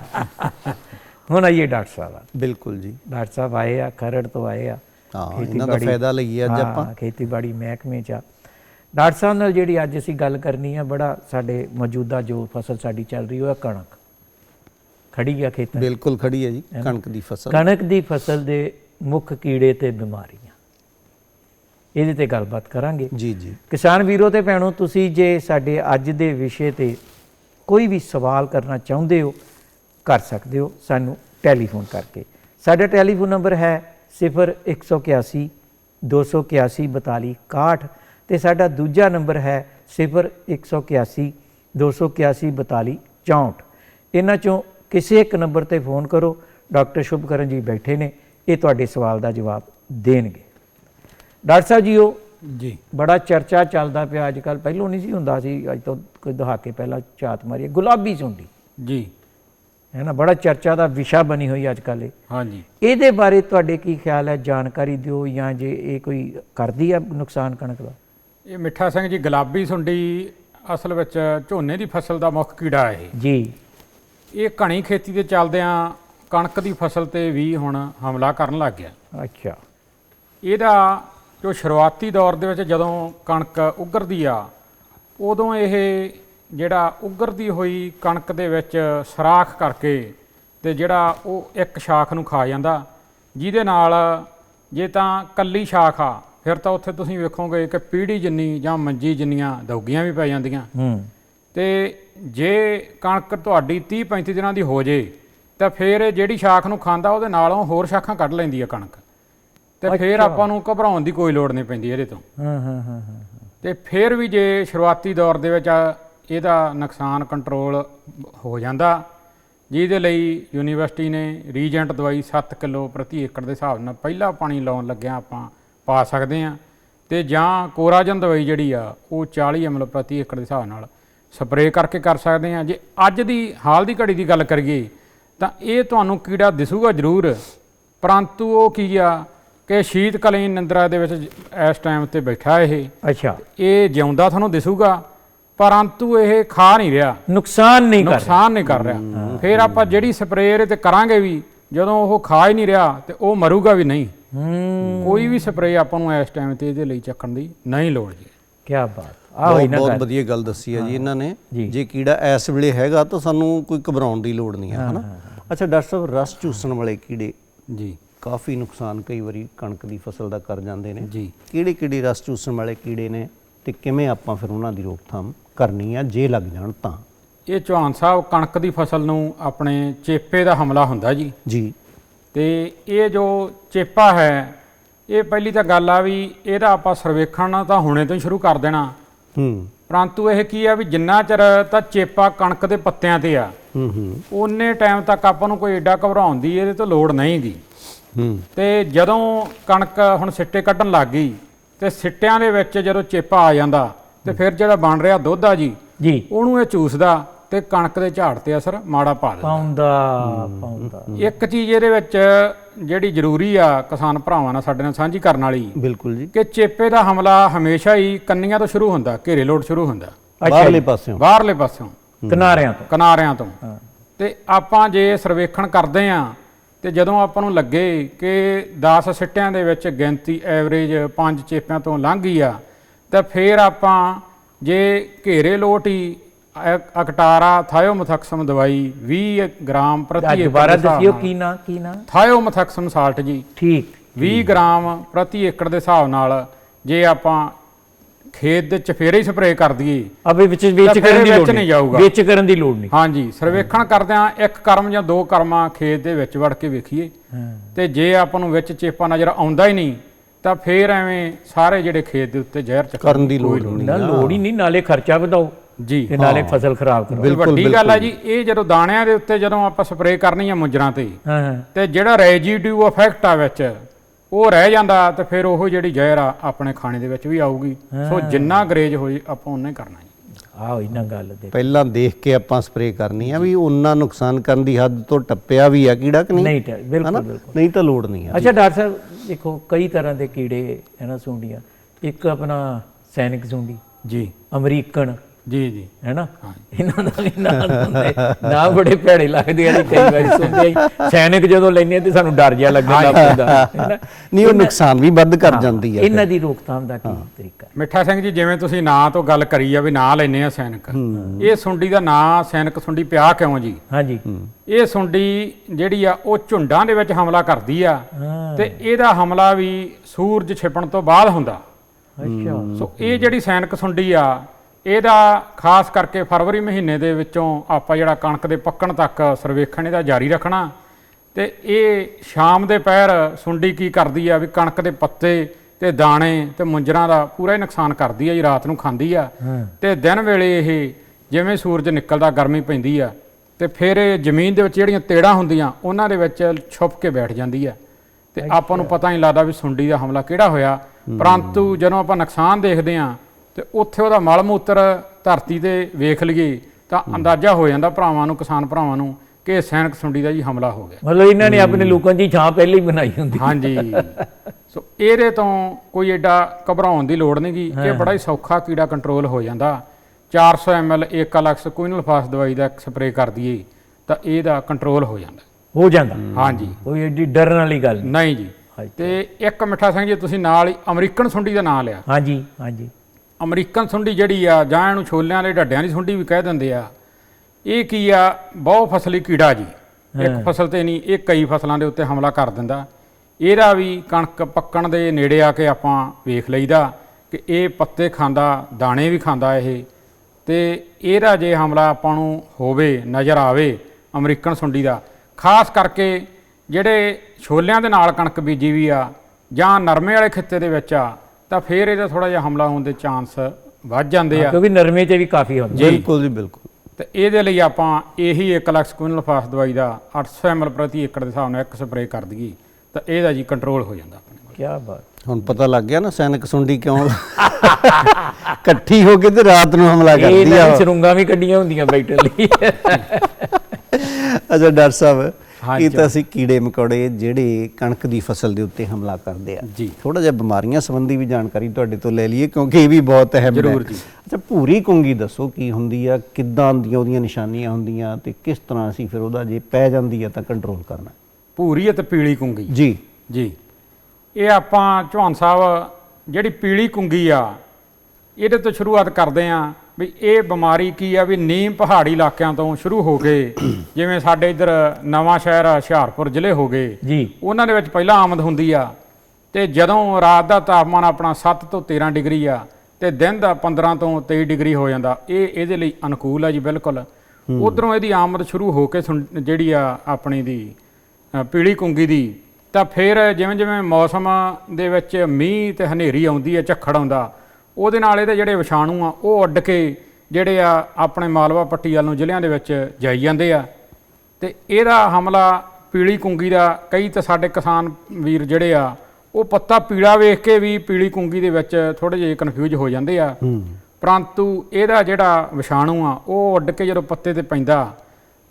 ਹੁਣ ਆਈਏ ਡਾਕਟਰ ਸਾਹਿਬ।
ਬਿਲਕੁਲ ਜੀ।
ਡਾਕਟਰ ਸਾਹਿਬ ਆਏ ਆ ਖਰੜ ਤੋਂ ਆਏ ਆ।
ਹਾਂ ਇਹਨਾਂ ਦਾ ਫਾਇਦਾ ਲਈਏ ਅੱਜ ਆਪਾਂ।
ਖੇਤੀਬਾੜੀ ਮਹਿਕਮੇ ਚ। ਡਾਕਟਰ ਸਾਹਿਬ ਨਾਲ ਜਿਹੜੀ ਅੱਜ ਅਸੀਂ ਗੱਲ ਕਰਨੀ ਆ ਬੜਾ ਸਾਡੇ ਮੌਜੂਦਾ ਜੋ ਫਸਲ ਸਾਡੀ ਚੱਲ ਰਹੀ ਉਹ ਹੈ ਕਣਕ। ਖੜੀ ਆ ਖੇਤਾਂ।
ਬਿਲਕੁਲ ਖੜੀ ਹੈ ਜੀ ਕਣਕ ਦੀ ਫਸਲ।
ਕਣਕ ਦੀ ਫਸਲ ਦੇ ਮੁੱਖ ਕੀੜੇ ਤੇ ਬਿਮਾਰੀਆਂ। ਇਹਦੇ ਤੇ ਗੱਲਬਾਤ ਕਰਾਂਗੇ।
ਜੀ ਜੀ।
ਕਿਸਾਨ ਵੀਰੋ ਤੇ ਭੈਣੋ ਤੁਸੀਂ ਜੇ ਸਾਡੇ ਅੱਜ ਦੇ ਵਿਸ਼ੇ ਤੇ ਕੋਈ ਵੀ ਸਵਾਲ ਕਰਨਾ ਚਾਹੁੰਦੇ ਹੋ ਕਰ ਸਕਦੇ ਹੋ ਸਾਨੂੰ ਟੈਲੀਫੋਨ ਕਰਕੇ। ਸਾਡਾ ਟੈਲੀਫੋਨ ਨੰਬਰ ਹੈ 0181 281 42 61 ਤੇ ਸਾਡਾ ਦੂਜਾ ਨੰਬਰ ਹੈ 0181 281 42 64 ਇਹਨਾਂ ਚੋਂ ਕਿਸੇ ਇੱਕ ਨੰਬਰ ਤੇ ਫੋਨ ਕਰੋ। ਡਾਕਟਰ ਸ਼ੁਭਕਰਨ ਜੀ ਬੈਠੇ ਨੇ। ਇਹ ਤੁਹਾਡੇ ਸਵਾਲ ਦਾ ਜਵਾਬ ਦੇਣਗੇ। ਡਾਕਟਰ ਸਾਹਿਬ ਜੀ ਉਹ
ਜੀ।
ਬੜਾ ਚਰਚਾ ਚੱਲਦਾ ਪਿਆ ਅੱਜ ਕੱਲ ਪਹਿਲੋਂ ਨਹੀਂ ਸੀ ਹੁੰਦਾ ਸੀ ਅੱਜ ਤੋਂ ਕੋਈ ਦਹਾਕੇ ਪਹਿਲਾਂ ਝਾਤ ਮਾਰੀ ਗੁਲਾਬੀ ਸੁੰਡੀ।
ਜੀ।
ਹੈ ਨਾ? ਬੜਾ ਚਰਚਾ ਦਾ ਵਿਸ਼ਾ ਬਣੀ ਹੋਈ ਅੱਜ ਕੱਲ
ਹਾਂਜੀ।
ਇਹਦੇ ਬਾਰੇ ਤੁਹਾਡੇ ਕੀ ਖਿਆਲ ਹੈ? ਜਾਣਕਾਰੀ ਦਿਓ ਜਾਂ ਜੇ ਇਹ ਕੋਈ ਕਰਦੀ ਆ ਨੁਕਸਾਨ ਕਣਕ ਦਾ?
ਇਹ ਮਿੱਠਾ ਸਿੰਘ ਜੀ ਗੁਲਾਬੀ ਸੁੰਡੀ ਅਸਲ ਵਿੱਚ ਝੋਨੇ ਦੀ ਫਸਲ ਦਾ ਮੁੱਖ ਕੀੜਾ ਹੈ
ਜੀ।
ਇਹ ਘਣੀ ਖੇਤੀ ਦੇ ਚੱਲਦਿਆਂ ਕਣਕ ਦੀ ਫਸਲ ਤੇ ਵੀ ਹੁਣ ਹਮਲਾ ਕਰਨ ਲੱਗ ਗਿਆ।
ਅੱਛਾ।
ਇਹਦਾ ਜੋ ਸ਼ੁਰੂਆਤੀ ਦੌਰ ਦੇ ਵਿੱਚ ਜਦੋਂ ਕਣਕ ਉੱਗਰਦੀ ਆ ਉਦੋਂ ਇਹ ਜਿਹੜਾ ਉੱਗਰਦੀ ਹੋਈ ਕਣਕ ਦੇ ਵਿੱਚ ਸਰਾਖ ਕਰਕੇ ਤੇ ਜਿਹੜਾ ਉਹ ਇੱਕ ਸ਼ਾਖ ਨੂੰ ਖਾ ਜਾਂਦਾ ਜਿਹਦੇ ਨਾਲ ਜੇ ਤਾਂ ਕੱਲੀ ਸ਼ਾਖ ਆ ਫਿਰ ਤਾਂ ਉੱਥੇ ਤੁਸੀਂ ਵੇਖੋਗੇ ਕਿ ਪੀੜੀ ਜਿੰਨੀ ਜਾਂ ਮੰਜੀ ਜਿੰਨੀਆਂ ਦੌਗੀਆਂ ਵੀ ਪੈ ਜਾਂਦੀਆਂ।
ਹੂੰ।
ਤੇ ਜੇ ਕਣਕ ਤੁਹਾਡੀ 30 35 ਦਿਨਾਂ ਦੀ ਹੋ ਜੇ ਤਾਂ ਫਿਰ ਇਹ ਜਿਹੜੀ ਸ਼ਾਖ ਨੂੰ ਖਾਂਦਾ ਉਹਦੇ ਨਾਲੋਂ ਹੋਰ ਸ਼ਾਖਾਂ ਕੱਢ ਲੈਂਦੀ ਆ ਕਣਕ। ਤੇ ਫਿਰ ਆਪਾਂ ਨੂੰ ਘਬਰਾਉਣ ਦੀ ਕੋਈ ਲੋੜ ਨਹੀਂ ਪੈਂਦੀ ਇਹਦੇ ਤੋਂ।
ਹਾਂ ਹਾਂ ਹਾਂ ਹਾਂ
ਤੇ ਫਿਰ ਵੀ ਜੇ ਸ਼ੁਰੂਆਤੀ ਦੌਰ ਦੇ ਵਿੱਚ ਇਹਦਾ ਨੁਕਸਾਨ ਕੰਟਰੋਲ ਹੋ ਜਾਂਦਾ ਜਿਹਦੇ ਲਈ ਯੂਨੀਵਰਸਿਟੀ ਨੇ ਰੀਜੈਂਟ ਦਵਾਈ 7 ਕਿਲੋ ਪ੍ਰਤੀ ਏਕੜ ਦੇ ਹਿਸਾਬ ਨਾਲ ਪਹਿਲਾ ਪਾਣੀ ਲਾਉਣ ਲੱਗਿਆ ਆਪਾਂ ਪਾ ਸਕਦੇ ਆ ਤੇ ਜਾਂ ਕੋਰਾਜਨ ਦਵਾਈ ਜਿਹੜੀ ਆ ਉਹ 40 ml ਪ੍ਰਤੀ ਏਕੜ ਦੇ ਹਿਸਾਬ ਨਾਲ ਸਪਰੇਅ ਕਰਕੇ ਕਰ ਸਕਦੇ ਆ ਜੇ ਅੱਜ ਦੀ ਹਾਲ ਦੀ ਘੜੀ ਦੀ ਗੱਲ ਕਰੀਏ ਤਾਂ ਇਹ ਤੁਹਾਨੂੰ ਕੀੜਾ ਦਿਸੂਗਾ ਜ਼ਰੂਰ। ਪਰੰਤੂ ਉਹ ਕੀ ਆ ਕਿ ਸ਼ੀਤਕਾਲੀਨ ਨਿੰਦਰਾ ਦੇ ਵਿੱਚ ਇਸ ਟਾਈਮ ਤੇ ਬੈਠਾ ਇਹ।
ਅੱਛਾ।
ਇਹ ਜਿਉਂਦਾ ਤੁਹਾਨੂੰ ਦਿਸੂਗਾ ਪਰੰਤੂ ਇਹ ਖਾ ਨਹੀਂ ਰਿਹਾ।
ਨੁਕਸਾਨ ਨਹੀਂ ਕਰ
ਨੁਕਸਾਨ ਨਹੀਂ ਕਰ ਰਿਹਾ। ਫਿਰ ਆਪਾਂ ਜਿਹੜੀ ਸਪਰੇਅ ਤੇ ਕਰਾਂਗੇ ਵੀ ਜਦੋਂ ਉਹ ਖਾ ਹੀ ਨਹੀਂ ਰਿਹਾ ਤੇ ਉਹ ਮਰੂਗਾ ਵੀ ਨਹੀਂ।
ਹੂੰ।
ਕੋਈ ਵੀ ਸਪਰੇਅ ਆਪਾਂ ਨੂੰ ਇਸ ਟਾਈਮ ਤੇ ਇਹਦੇ ਲਈ ਚੱਕਣ ਦੀ ਨਹੀਂ ਲੋੜ ਜੀ।
ਕੀ ਬਾਤ। ਆ ਹੋਈ
ਬਹੁਤ
ਨਾ
ਬਹੁਤ ਵਧੀਆ ਗੱਲ ਦੱਸੀ ਹੈ ਜੀ ਇਹਨਾਂ ਨੇ।
ਜੀ।
ਜੇ ਕੀੜਾ ਇਸ ਵੇਲੇ ਹੈਗਾ ਤਾਂ ਸਾਨੂੰ ਕੋਈ ਘਬਰਾਉਣ ਦੀ ਲੋੜ ਨਹੀਂ ਹੈ ਹਨਾ? ਅੱਛਾ ਡਾਕਟਰ ਸਾਹਿਬ ਰਸ ਚੂਸਣ ਵਾਲੇ ਕੀੜੇ
ਜੀ।
ਕਾਫੀ ਨੁਕਸਾਨ ਕਈ ਵਾਰੀ ਕਣਕ ਦੀ ਫਸਲ ਦਾ ਕਰ ਜਾਂਦੇ ਨੇ।
ਜੀ।
ਕਿਹੜੇ ਕਿਹੜੇ ਰਸ ਚੂਸਣ ਵਾਲੇ ਕੀੜੇ ਨੇ ਤੇ ਕਿਵੇਂ ਆਪਾਂ ਫਿਰ ਉਹਨਾਂ ਦੀ ਰੋਕਥਾਮ ਕਰਨੀ ਆ ਜੇ ਲੱਗ ਜਾਣ ਤਾਂ?
ਇਹ ਚੌਹਾਨ ਸਾਹਿਬ ਕਣਕ ਦੀ ਫਸਲ ਨੂੰ ਆਪਣੇ ਚੇਪੇ ਦਾ ਹਮਲਾ ਹੁੰਦਾ ਜੀ।
ਜੀ।
ਤੇ ਇਹ ਜੋ ਚੇਪਾ ਹੈ ਇਹ ਪਹਿਲੀ ਤਾਂ ਗੱਲ ਆ ਵੀ ਇਹਦਾ ਆਪਾਂ ਸਰਵੇਖਣ ਤਾਂ ਹੁਣੇ ਤੋਂ ਹੀ ਸ਼ੁਰੂ ਕਰ ਦੇਣਾ।
ਹੂੰ।
ਪਰੰਤੂ ਇਹ ਕੀ ਆ ਵੀ ਜਿੰਨਾ ਚਿਰ ਤਾਂ ਚੇਪਾ ਕਣਕ ਦੇ ਪੱਤਿਆਂ ਤੇ ਆ
ਹੂੰ ਹੂੰ।
ਉਨੇ ਟਾਈਮ ਤੱਕ ਆਪਾਂ ਨੂੰ ਕੋਈ ਏਡਾ ਘਬਰਾਉਣ ਦੀ ਇਹਦੇ ਤੋਂ ਲੋੜ ਨਹੀਂਗੀ।
ਹੂੰ।
ਤੇ ਜਦੋਂ ਕਣਕ ਹੁਣ ਸਿੱਟੇ ਕੱਢਣ ਲੱਗ ਗਈ ਤੇ ਸਿੱਟਿਆਂ ਦੇ ਵਿੱਚ ਜਦੋਂ ਚੇਪਾ ਆ ਜਾਂਦਾ ਤੇ ਫਿਰ ਜਿਹੜਾ ਬਣ ਰਿਹਾ ਦੁੱਧ ਆ ਜੀ
ਜੀ।
ਉਹਨੂੰ ਇਹ ਚੂਸਦਾ ਤੇ ਕਣਕ ਦੇ ਝਾੜ ਤੇ ਅਸਰ ਮਾੜਾ ਪਾ ਦਿੰਦਾ।
ਪਾਉਂਦਾ ਪਾਉਂਦਾ।
ਇੱਕ ਚੀਜ਼ ਇਹਦੇ ਵਿੱਚ ਜਿਹੜੀ ਜ਼ਰੂਰੀ ਆ ਕਿਸਾਨ ਭਰਾਵਾਂ ਨਾਲ ਸਾਡੇ ਨਾਲ ਸਾਂਝੀ ਕਰਨ ਵਾਲੀ
ਬਿਲਕੁਲ ਜੀ।
ਕਿ ਚੇਪੇ ਦਾ ਹਮਲਾ ਹਮੇਸ਼ਾ ਹੀ ਕੰਨੀਆਂ ਤੋਂ ਸ਼ੁਰੂ ਹੁੰਦਾ ਘੇਰੇ ਲੋਟ ਸ਼ੁਰੂ ਹੁੰਦਾ।
ਬਾਹਰਲੇ ਪਾਸਿਓਂ।
ਬਾਹਰਲੇ ਪਾਸਿਓਂ।
ਕਿਨਾਰਿਆਂ ਤੋਂ।
ਕਿਨਾਰਿਆਂ ਤੋਂ। ਤੇ ਆਪਾਂ ਜੇ ਸਰਵੇਖਣ ਕਰਦੇ ਆ ਤੇ ਜਦੋਂ ਆਪਾਂ ਨੂੰ ਲੱਗੇ ਕਿ 10 ਸਿੱਟਿਆਂ ਦੇ ਵਿੱਚ ਗਿਣਤੀ ਐਵਰੇਜ 5 ਚੇਪਿਆਂ ਤੋਂ ਲੰਘ ਗਈ ਆ ਤਾਂ ਫਿਰ ਆਪਾਂ ਜੇ ਘੇਰੇ ਲੋਟ ਹੀ ਅਕਟਾਰਾ ਥਾਇਓਮਥੈਕਸਮ ਦਵਾਈ 20 ਗ੍ਰਾਮ ਪ੍ਰਤੀ
ਦੁਬਾਰਾ
ਦੇ ਹਿਸਾਬ
ਦੱਸਿਓ। ਕੀ ਨਾ ਕੀ ਨਾ?
ਥਾਇਓਮਥੈਕਸਮ ਸਾਲਟ ਜੀ।
ਠੀਕ।
20 ਗ੍ਰਾਮ ਪ੍ਰਤੀ ਏਕੜ ਦੇ ਹਿਸਾਬ ਨਾਲ ਜੇ ਆਪਾਂ ਖੇਤ ਦੇ ਚਫੇਰੇ ਹੀ ਸਪਰੇਅ ਕਰ ਦਈਏ
ਅਬੇ ਵਿੱਚ ਵਿੱਚ ਕਰਨ ਦੀ ਲੋੜ
ਨਹੀਂ ਜਾਊਗਾ।
ਵਿੱਚ ਕਰਨ ਦੀ ਲੋੜ ਨਹੀਂ।
ਹਾਂਜੀ ਸਰਵੇਖਣ ਕਰਦਿਆਂ ਇੱਕ ਕਰਮ ਜਾਂ ਦੋ ਕਰਮਾਂ ਖੇਤ ਦੇ ਵਿੱਚ ਵੜ ਕੇ ਵੇਖੀਏ। ਤੇ ਜੇ ਆਪਾਂ ਨੂੰ ਵਿੱਚ ਚੇਪਾ ਨਜ਼ਰ ਆਉਂਦਾ ਹੀ ਨਹੀਂ ਤਾਂ ਫੇਰ ਐਵੇਂ ਸਾਰੇ ਜਿਹੜੇ ਖੇਤ ਦੇ ਉੱਤੇ ਜ਼ਹਿਰ ਚੱਕਣ
ਕਰਨ ਦੀ ਲੋੜ ਨਹੀਂ
ਨਾ ਲੋੜ ਹੀ ਨਹੀਂ ਨਾਲੇ ਖਰਚਾ ਵਧਾਓ।
ਜੀ।
ਤੇ ਨਾਲੇ ਫਸਲ ਖਰਾਬ ਕਰੋ।
ਤੇ ਵੱਡੀ ਗੱਲ ਹੈ ਜੀ ਇਹ ਜਦੋਂ ਦਾਣਿਆਂ ਦੇ ਉੱਤੇ ਜਦੋਂ ਆਪਾਂ ਸਪਰੇਅ ਕਰਨੀ ਆ ਮੁੰਜਰਾਂ ਤੇ
ਹਾਂ ਹਾਂ।
ਤੇ ਜਿਹੜਾ ਰੈਜੀਡਿਊ ਇਫੈਕਟ ਆ ਵਿੱਚ ਉਹ ਰਹਿ ਜਾਂਦਾ ਤੇ ਫਿਰ ਉਹ ਜਿਹੜੀ ਜ਼ਹਿਰ ਆ ਆਪਣੇ ਖਾਣੇ ਦੇ ਵਿੱਚ ਵੀ ਆਊਗੀ। ਸੋ ਜਿੰਨਾ ਗਰੇਜ ਹੋਈ ਆਪਾਂ ਉਹਨੇ ਕਰਨਾ ਜੀ।
ਆਹ ਇਹਨਾਂ ਗੱਲ ਦੇ
ਪਹਿਲਾਂ ਦੇਖ ਕੇ ਆਪਾਂ ਸਪਰੇਅ ਕਰਨੀ ਆ ਵੀ ਉਹਨਾਂ ਨੁਕਸਾਨ ਕਰਨ ਦੀ ਹੱਦ ਤੋਂ ਟੱਪਿਆ ਵੀ ਆ ਕੀੜਾ ਕਿ ਨਹੀਂ?
ਨਹੀਂ ਬਿਲਕੁਲ ਬਿਲਕੁਲ।
ਨਹੀਂ ਤਾਂ ਲੋੜ ਨਹੀਂ ਆ।
ਅੱਛਾ ਡਾਕਟਰ ਸਾਹਿਬ ਦੇਖੋ ਕਈ ਤਰ੍ਹਾਂ ਦੇ ਕੀੜੇ ਹੈ ਨਾ ਸੁੰਡੀਆਂ। ਇੱਕ ਆਪਣਾ ਸੈਨਿਕ ਸੁੰਡੀ
ਜੀ।
ਅਮਰੀਕਨ
ਜੀ ਜੀ
ਹੈ ਨਾ ਇਹਨਾਂ ਦਾ ਵੀ ਨਾਂ ਹੁੰਦੇ ਨਾ ਬੜੇ ਭੈੜੇ ਲੱਗਦੇ ਆ ਜੀ ਕਈ ਵਾਰੀ ਸੁਣਦੇ ਆ। ਸੈਨਿਕ ਜਦੋਂ ਆ ਤੇ ਸਾਨੂੰ ਡਰ ਜਿਹਾ ਲੱਗਣ ਲੱਗ ਪੈਂਦਾ ਹੈ ਨਾ
ਨਹੀਂ ਉਹ ਨੁਕਸਾਨ ਵੀ ਵੱਧ ਕਰ ਜਾਂਦੀ ਆ
ਇਹਨਾਂ ਦੀ ਰੋਕਥਾਮ ਦਾ ਕੀ ਤਰੀਕਾ?
ਮਿੱਠਾ ਸਿੰਘ ਜੀ ਜਿਵੇਂ ਤੁਸੀਂ ਨਾਂ ਤੋਂ ਗੱਲ ਕਰੀ ਆ ਵੀ ਨਾਂ ਲੈਨੇ ਆ ਸੈਨਿਕ। ਇਹ ਸੁੰਡੀ ਦਾ ਨਾਂ ਸੈਨਿਕ ਸੁੰਡੀ ਪਿਆ ਕਿਉਂ ਜੀ?
ਹਾਂਜੀ
ਇਹ ਸੁੰਡੀ ਜਿਹੜੀ ਆ ਉਹ ਝੁੰਡਾਂ ਦੇ ਵਿੱਚ ਹਮਲਾ ਕਰਦੀ ਆ
ਹਾਂ।
ਤੇ ਇਹਦਾ ਹਮਲਾ ਵੀ ਸੂਰਜ ਛਿਪਣ ਤੋਂ ਬਾਅਦ ਹੁੰਦਾ।
ਅੱਛਾ।
ਸੋ ਇਹ ਜਿਹੜੀ ਸੈਨਿਕ ਸੁੰਡੀ ਆ ਇਹਦਾ ਖਾਸ ਕਰਕੇ ਫਰਵਰੀ ਮਹੀਨੇ ਦੇ ਵਿੱਚੋਂ ਆਪਾਂ ਜਿਹੜਾ ਕਣਕ ਦੇ ਪੱਕਣ ਤੱਕ ਸਰਵੇਖਣ ਇਹਦਾ ਜਾਰੀ ਰੱਖਣਾ। ਤੇ ਇਹ ਸ਼ਾਮ ਦੇ ਪਹਿਰ ਸੁੰਡੀ ਕੀ ਕਰਦੀ ਆ ਵੀ ਕਣਕ ਦੇ ਪੱਤੇ ਤੇ ਦਾਣੇ ਤੇ ਮੁੰਜਰਾਂ ਦਾ ਪੂਰਾ ਹੀ ਨੁਕਸਾਨ ਕਰਦੀ ਆ ਜੀ ਰਾਤ ਨੂੰ ਖਾਂਦੀ ਆ। ਤੇ ਦਿਨ ਵੇਲੇ ਇਹ ਜਿਵੇਂ ਸੂਰਜ ਨਿਕਲਦਾ ਗਰਮੀ ਪੈਂਦੀ ਆ ਤੇ ਫਿਰ ਇਹ ਜ਼ਮੀਨ ਦੇ ਵਿੱਚ ਜਿਹੜੀਆਂ ਤੇੜਾਂ ਹੁੰਦੀਆਂ ਉਹਨਾਂ ਦੇ ਵਿੱਚ ਛੁਪ ਕੇ ਬੈਠ ਜਾਂਦੀ ਆ। ਤੇ ਆਪਾਂ ਨੂੰ ਪਤਾ ਨਹੀਂ ਲੱਗਦਾ ਵੀ ਸੁੰਡੀ ਦਾ ਹਮਲਾ ਕਿਹੜਾ ਹੋਇਆ। ਪਰੰਤੂ ਜਦੋਂ ਆਪਾਂ ਨੁਕਸਾਨ ਦੇਖਦੇ ਆ ਤੇ ਉੱਥੇ ਉਹਦਾ ਮਲ ਮੂਤਰ ਧਰਤੀ ਤੇ ਵੇਖ ਲਈਏ ਤਾਂ ਅੰਦਾਜ਼ਾ ਹੋ ਜਾਂਦਾ ਭਰਾਵਾਂ ਨੂੰ ਕਿਸਾਨ ਭਰਾਵਾਂ ਨੂੰ ਕਿ ਸੈਨਿਕ ਸੁੰਡੀ ਦਾ ਜੀ ਹਮਲਾ ਹੋ ਗਿਆ।
ਮਤਲਬ ਇਹਨਾਂ ਨੇ ਆਪਣੇ ਲੋਕਾਂ ਦੀ ਛਾਂ ਪਹਿਲਾਂ ਹੀ ਬਣਾਈ ਹੁੰਦੀ।
ਹਾਂਜੀ। ਸੋ ਇਹਦੇ ਤੋਂ ਕੋਈ ਐਡਾ ਘਬਰਾਉਣ ਦੀ ਲੋੜ ਨਹੀਂ ਗੀ। ਇਹ ਬੜਾ ਹੀ ਸੌਖਾ ਕੀੜਾ ਕੰਟਰੋਲ ਹੋ ਜਾਂਦਾ। 400 ml ਏਕਾਲਕਸ ਕੁਇਨਲਫਾਸ ਦਵਾਈ ਦਾ ਸਪਰੇਅ ਕਰ ਦਈਏ ਤਾਂ ਇਹਦਾ ਕੰਟਰੋਲ ਹੋ ਜਾਂਦਾ।
ਹੋ ਜਾਂਦਾ।
ਹਾਂਜੀ।
ਕੋਈ ਐਡੀ ਡਰਨ ਵਾਲੀ ਗੱਲ ਨਹੀਂ।
ਜੀ। ਤੇ ਇੱਕ ਮਿੱਠਾ ਸਿੰਘ ਜੀ ਤੁਸੀਂ ਨਾਲ ਹੀ ਅਮਰੀਕਨ ਸੁੰਡੀ ਦਾ ਨਾਮ ਲਿਆ।
ਹਾਂਜੀ ਹਾਂਜੀ।
ਅਮਰੀਕਨ ਸੁੰਡੀ ਜਿਹੜੀ ਆ ਜਾਂ ਇਹਨੂੰ ਛੋਲਿਆਂ ਦੇ ਢੱਡਿਆਂ ਦੀ ਸੁੰਡੀ ਵੀ ਕਹਿ ਦਿੰਦੇ ਆ ਇਹ ਕੀ ਆ ਬਹੁ ਫਸਲੀ ਕੀੜਾ ਜੀ। ਇੱਕ ਫਸਲ ਤੇ ਨਹੀਂ ਇਹ ਕਈ ਫਸਲਾਂ ਦੇ ਉੱਤੇ ਹਮਲਾ ਕਰ ਦਿੰਦਾ। ਇਹਦਾ ਵੀ ਕਣਕ ਪੱਕਣ ਦੇ ਨੇੜੇ ਆ ਕੇ ਆਪਾਂ ਵੇਖ ਲਈਦਾ ਕਿ ਇਹ ਪੱਤੇ ਖਾਂਦਾ ਦਾਣੇ ਵੀ ਖਾਂਦਾ ਇਹ। ਤੇ ਇਹਦਾ ਜੇ ਹਮਲਾ ਆਪਾਂ ਨੂੰ ਹੋਵੇ ਨਜ਼ਰ ਆਵੇ ਅਮਰੀਕਨ ਸੁੰਡੀ ਦਾ ਖਾਸ ਕਰਕੇ ਜਿਹੜੇ ਛੋਲਿਆਂ ਦੇ ਨਾਲ ਕਣਕ ਬੀਜੀ ਵੀ ਆ ਜਾਂ ਨਰਮੇ ਵਾਲੇ ਖਿੱਤੇ ਦੇ ਵਿੱਚ ਆ ਤਾਂ ਫਿਰ ਇਹਦਾ ਥੋੜਾ ਜਿਹਾ ਹਮਲਾ ਹੋਣ ਦੇ ਚਾਂਸ ਵੱਧ ਜਾਂਦੇ ਆ।
ਕਿਉਂਕਿ ਨਰਮੇ ਤੇ ਵੀ ਕਾਫੀ ਹੁੰਦਾ
ਬਿਲਕੁਲ ਜੀ ਬਿਲਕੁਲ।
ਤੇ ਇਹਦੇ ਲਈ ਆਪਾਂ ਇਹੀ 1 ਲੱਖ ਕੁਇਨਲਫਾਸ ਦਵਾਈ ਦਾ 800 ml ਪ੍ਰਤੀ ਏਕੜ ਦੇ ਹਿਸਾਬ ਨਾਲ ਇੱਕ ਸਪਰੇਅ ਕਰ ਦਈਏ ਤਾਂ ਇਹਦਾ ਜੀ ਕੰਟਰੋਲ ਹੋ ਜਾਂਦਾ ਆਪਣੇ ਕੋਲ।
ਕੀ ਬਾਤ।
ਹੁਣ ਪਤਾ ਲੱਗ ਗਿਆ ਨਾ ਸੈਨਿਕ ਸੁੰਡੀ ਕਿਉਂ ਇਕੱਠੀ ਹੋ ਕੇ ਤੇ ਰਾਤ ਨੂੰ ਹਮਲਾ
ਇਹ
ਕਰਦੀ ਆ।
ਦੀ ਸਰੁੰਗਾਂ ਵੀ ਕੱਢੀਆਂ ਹੁੰਦੀਆਂ ਬੈਠਣ ਲਈ
ਅੱਛਾ ਡਾਕਟਰ ਸਾਹਿਬ। ਇਹ ਤਾਂ ਅਸੀਂ ਕੀੜੇ ਮਕੌੜੇ ਜਿਹੜੇ ਕਣਕ ਦੀ ਫਸਲ ਦੇ ਉੱਤੇ ਹਮਲਾ ਕਰਦੇ ਆ।
ਜੀ।
ਥੋੜਾ ਜਿਹਾ ਬਿਮਾਰੀਆਂ ਸੰਬੰਧੀ ਵੀ ਜਾਣਕਾਰੀ ਤੁਹਾਡੇ ਤੋਂ ਲੈ ਲਈਏ ਕਿਉਂਕਿ ਇਹ ਵੀ ਬਹੁਤ ਅਹਿਮ ਹੈ
ਜ਼ਰੂਰ ਜੀ।
ਅੱਛਾ ਭੂਰੀ ਕੁੰਗੀ ਦੱਸੋ ਕੀ ਹੁੰਦੀ ਆ ਕਿੱਦਾਂ ਦੀਆਂ ਉਹਦੀਆਂ ਨਿਸ਼ਾਨੀਆਂ ਹੁੰਦੀਆਂ ਤੇ ਕਿਸ ਤਰ੍ਹਾਂ ਅਸੀਂ ਫਿਰ ਉਹਦਾ ਜੇ ਪੈ ਜਾਂਦੀ ਆ ਤਾਂ ਕੰਟਰੋਲ ਕਰਨਾ।
ਭੂਰੀ ਅਤੇ ਪੀਲੀ ਕੁੰਗੀ।
ਜੀ।
ਜੀ। ਇਹ ਆਪਾਂ ਚੌਹਾਨ ਸਾਹਿਬ ਜਿਹੜੀ ਪੀਲੀ ਕੁੰਗੀ ਆ ਇਹਦੇ ਤੋਂ ਸ਼ੁਰੂਆਤ ਕਰਦੇ ਆ ਵੀ ਇਹ ਬਿਮਾਰੀ ਕੀ ਆ ਵੀ ਨੀਮ ਪਹਾੜੀ ਇਲਾਕਿਆਂ ਤੋਂ ਸ਼ੁਰੂ ਹੋ ਕੇ ਜਿਵੇਂ ਸਾਡੇ ਇੱਧਰ ਨਵਾਂ ਸ਼ਹਿਰ ਹੁਸ਼ਿਆਰਪੁਰ ਜ਼ਿਲ੍ਹੇ ਹੋ ਗਏ।
ਜੀ।
ਉਹਨਾਂ ਦੇ ਵਿੱਚ ਪਹਿਲਾਂ ਆਮਦ ਹੁੰਦੀ ਆ ਤੇ ਜਦੋਂ ਰਾਤ ਦਾ ਤਾਪਮਾਨ ਆਪਣਾ 7 ਤੋਂ 13 ਡਿਗਰੀ ਆ ਤੇ ਦਿਨ ਦਾ 15 ਤੋਂ 23 ਡਿਗਰੀ ਹੋ ਜਾਂਦਾ। ਇਹ ਇਹਦੇ ਲਈ ਅਨੁਕੂਲ ਆ ਜੀ ਬਿਲਕੁਲ। ਉਧਰੋਂ ਇਹਦੀ ਆਮਦ ਸ਼ੁਰੂ ਹੋ ਕੇ ਜਿਹੜੀ ਆ ਆਪਣੀ ਦੀ ਪੀਲੀ ਕੁੰਗੀ ਦੀ ਤਾਂ ਫਿਰ ਜਿਵੇਂ ਜਿਵੇਂ ਮੌਸਮ ਦੇ ਵਿੱਚ ਮੀਂਹ ਤੇ ਹਨੇਰੀ ਆਉਂਦੀ ਹੈ ਝੱਖੜ ਆਉਂਦਾ ਉਹਦੇ ਨਾਲ ਇਹਦੇ ਜਿਹੜੇ ਵਿਸ਼ਾਣੂ ਆ ਉਹ ਉੱਡ ਕੇ ਜਿਹੜੇ ਆ ਆਪਣੇ ਮਾਲਵਾ ਪੱਟੀ ਵੱਲ ਨੂੰ ਜ਼ਿਲ੍ਹਿਆਂ ਦੇ ਵਿੱਚ ਜਾਈ ਜਾਂਦੇ ਆ। ਤੇ ਇਹਦਾ ਹਮਲਾ ਪੀਲੀ ਕੁੰਗੀ ਦਾ ਕਈ ਤਾਂ ਸਾਡੇ ਕਿਸਾਨ ਵੀਰ ਜਿਹੜੇ ਆ ਉਹ ਪੱਤਾ ਪੀਲਾ ਵੇਖ ਕੇ ਵੀ ਪੀਲੀ ਕੁੰਗੀ ਦੇ ਵਿੱਚ ਥੋੜੇ ਜਿਹੇ ਕਨਫਿਊਜ਼ ਹੋ ਜਾਂਦੇ ਆ। ਪਰੰਤੂ ਇਹਦਾ ਜਿਹੜਾ ਵਿਸ਼ਾਣੂ ਆ ਉਹ ਉੱਡ ਕੇ ਜਦੋਂ ਪੱਤੇ ਤੇ ਪੈਂਦਾ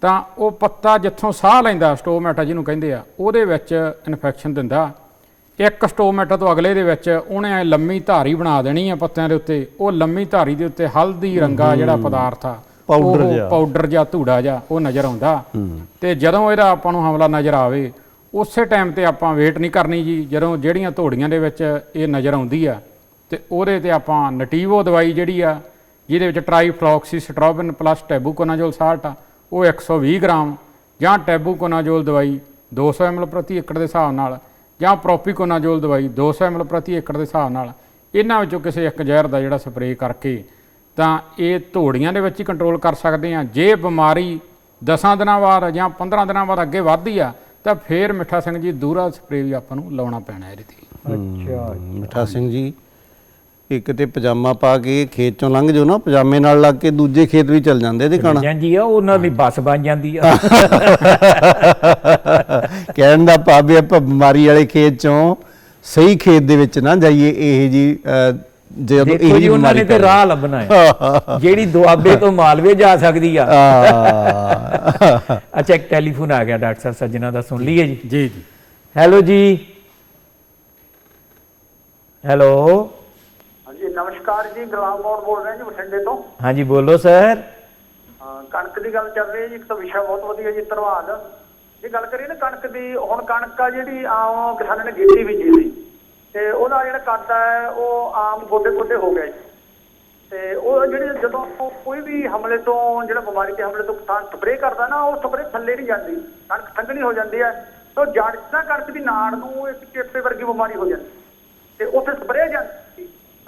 ਤਾਂ ਉਹ ਪੱਤਾ ਜਿੱਥੋਂ ਸਾਹ ਲੈਂਦਾ ਸਟੋਮੈਟਾ ਜਿਹਨੂੰ ਕਹਿੰਦੇ ਆ ਉਹਦੇ ਵਿੱਚ ਇਨਫੈਕਸ਼ਨ ਦਿੰਦਾ। ਇੱਕ ਸਟੋਮੈਟਾ ਤੋਂ ਅਗਲੇ ਦੇ ਵਿੱਚ ਉਹਨੇ ਐ ਲੰਮੀ ਧਾਰੀ ਬਣਾ ਦੇਣੀ ਆ ਪੱਤਿਆਂ ਦੇ ਉੱਤੇ। ਉਹ ਲੰਮੀ ਧਾਰੀ ਦੇ ਉੱਤੇ ਹਲਦੀ ਰੰਗਾ ਜਿਹੜਾ ਪਦਾਰਥ ਆ
ਪਾਊਡਰ ਜਿਹਾ।
ਪਾਊਡਰ ਜਾਂ ਧੂੜਾ ਜਾਂ ਉਹ ਨਜ਼ਰ ਆਉਂਦਾ। ਤੇ ਜਦੋਂ ਇਹਦਾ ਆਪਾਂ ਨੂੰ ਹਮਲਾ ਨਜ਼ਰ ਆਵੇ ਉਸੇ ਟਾਈਮ ਤੇ ਆਪਾਂ ਵੇਟ ਨਹੀਂ ਕਰਨੀ ਜੀ। ਜਦੋਂ ਜਿਹੜੀਆਂ ਧੋੜੀਆਂ ਦੇ ਵਿੱਚ ਇਹ ਨਜ਼ਰ ਆਉਂਦੀ ਆ ਤੇ ਉਹਦੇ ਤੇ ਆਪਾਂ ਨਟੀਵੋ ਦਵਾਈ ਜਿਹੜੀ ਆ ਜਿਹਦੇ ਵਿੱਚ ਟ੍ਰਾਈਫਲੋਕਸੀ ਸਟ੍ਰੋਬਿਨ ਪਲੱਸ ਟੈਬੂਕੋਨਾਜ਼ੋਲ ਸਾਲਟ ਆ ਉਹ 120 ਗ੍ਰਾਮ ਜਾਂ ਟੈਬੂਕੋਨਾਜ਼ੋਲ ਦਵਾਈ 200 ml ਪ੍ਰਤੀ ਏਕੜ ਦੇ ਹਿਸਾਬ ਨਾਲ ਜਾਂ ਪ੍ਰੋਪੀਕੋਨਾਜੋਲ ਦਵਾਈ 200 ml ਪ੍ਰਤੀ ਏਕੜ ਦੇ ਹਿਸਾਬ ਨਾਲ, ਇਹਨਾਂ ਵਿੱਚੋਂ ਕਿਸੇ ਇੱਕ ਜ਼ਹਿਰ ਦਾ ਜਿਹੜਾ ਸਪਰੇਅ ਕਰਕੇ ਤਾਂ ਇਹ ਧੋੜੀਆਂ ਦੇ ਵਿੱਚ ਹੀ ਕੰਟਰੋਲ ਕਰ ਸਕਦੇ ਆ ਜੇ ਬਿਮਾਰੀ 10 ਦਿਨਾਂ ਬਾਅਦ ਜਾਂ 15 ਦਿਨਾਂ ਬਾਅਦ ਅੱਗੇ ਵੱਧਦੀ ਆ, ਤਾਂ ਫੇਰ ਮਿੱਠਾ ਸਿੰਘ ਜੀ ਦੂਰਾ ਸਪਰੇਅ ਵੀ ਆਪਾਂ ਨੂੰ ਲਾਉਣਾ ਪੈਣਾ ਇਹਦੇ ਤੇ।
ਅੱਛਾ
ਮਿੱਠਾ ਸਿੰਘ ਜੀ ਇੱਕ ਤੇ ਪਜਾਮਾ ਪਾ ਕੇ ਖੇਤ ਚੋਂ ਲੰਘ ਜਾਓ ਨਾ ਪਜਾਮੇ ਨਾਲ ਲੱਗ ਕੇ ਦੂਜੇ ਖੇਤ ਵੀ ਚੱਲ ਜਾਂਦੇ ਤੇ ਕਣ।
ਜਾਂਦੀ ਆ ਉਹਨਾਂ ਦੀ ਬੱਸ ਬਣ ਜਾਂਦੀ ਆ।
ਕਹਿਣ ਦਾ ਭਾਵ ਆਪਾਂ ਬਿਮਾਰੀ ਵਾਲੇ ਖੇਤ ਚੋਂ ਸਹੀ ਖੇਤ ਦੇ ਵਿੱਚ ਨਾ ਜਾਈਏ ਇਹ ਜੀ ਜਦੋਂ ਇਹ
ਜੀ ਉਹਨਾਂ ਨੇ ਤੇ ਰਾਹ ਲੱਭਣਾ ਹੈ। ਜਿਹੜੀ ਦੁਆਬੇ ਤੋਂ ਮਾਲਵੇ ਜਾ ਸਕਦੀ ਆ। ਅੱਛਾ ਇੱਕ ਟੈਲੀਫੋਨ ਆ ਗਿਆ ਡਾਕਟਰ ਸਾਹਿਬ ਸੱਜਣਾ ਦਾ ਸੁਣ ਲਈਏ ਜੀ।
ਜੀ ਜੀ।
ਹੈਲੋ ਜੀ। ਹੈਲੋ।
ਨਮਸਕਾਰ ਜੀ ਗੁਲਾਮ ਮੋਹਨ ਬੋਲ ਰਹੇ ਜੀ ਬਠਿੰਡੇ ਤੋਂ।
ਹਾਂਜੀ ਬੋਲੋ ਸਰ।
ਕਣਕ ਦੀ ਗੱਲ ਚੱਲ ਰਹੀ ਹੈ ਜੀ ਇੱਕ ਤਾਂ ਵਿਸ਼ਾ ਬਹੁਤ ਵਧੀਆ ਜੀ ਧੰਨਵਾਦ। ਜੇ ਗੱਲ ਕਰੀਏ ਨਾ ਕਣਕ ਦੀ ਹੁਣ ਕਣਕ ਆ ਜਿਹੜੀ ਆਮ ਕਿਸਾਨਾਂ ਨੇ ਗੇਤੀ ਬੀਜੀ ਸੀ ਤੇ ਉਹਦਾ ਜਿਹੜਾ ਕੱਦ ਹੈ ਉਹ ਆਮ ਗੋਡੇ ਗੋਡੇ ਹੋ ਗਿਆ ਜੀ। ਤੇ ਉਹ ਜਿਹੜੇ ਜਦੋਂ ਕੋਈ ਵੀ ਹਮਲੇ ਤੋਂ ਜਿਹੜਾ ਬਿਮਾਰੀ ਦੇ ਹਮਲੇ ਤੋਂ ਕਿਸਾਨ ਸਪਰੇਅ ਕਰਦਾ ਨਾ ਉਹ ਸਪਰੇਅ ਥੱਲੇ ਨਹੀਂ ਜਾਂਦੀ। ਕਣਕ ਸੰਘਣੀ ਹੋ ਜਾਂਦੀ ਹੈ। ਤਾਂ ਜੜ 'ਚ ਨਾ ਕਣਕ ਦੀ ਨਾੜ ਨੂੰ ਇੱਕ ਚੇਪੇ ਵਰਗੀ ਬਿਮਾਰੀ ਹੋ ਜਾਂਦੀ। ਤੇ ਉੱਥੇ ਸਪਰੇਅ ਜਾਂਦੀ।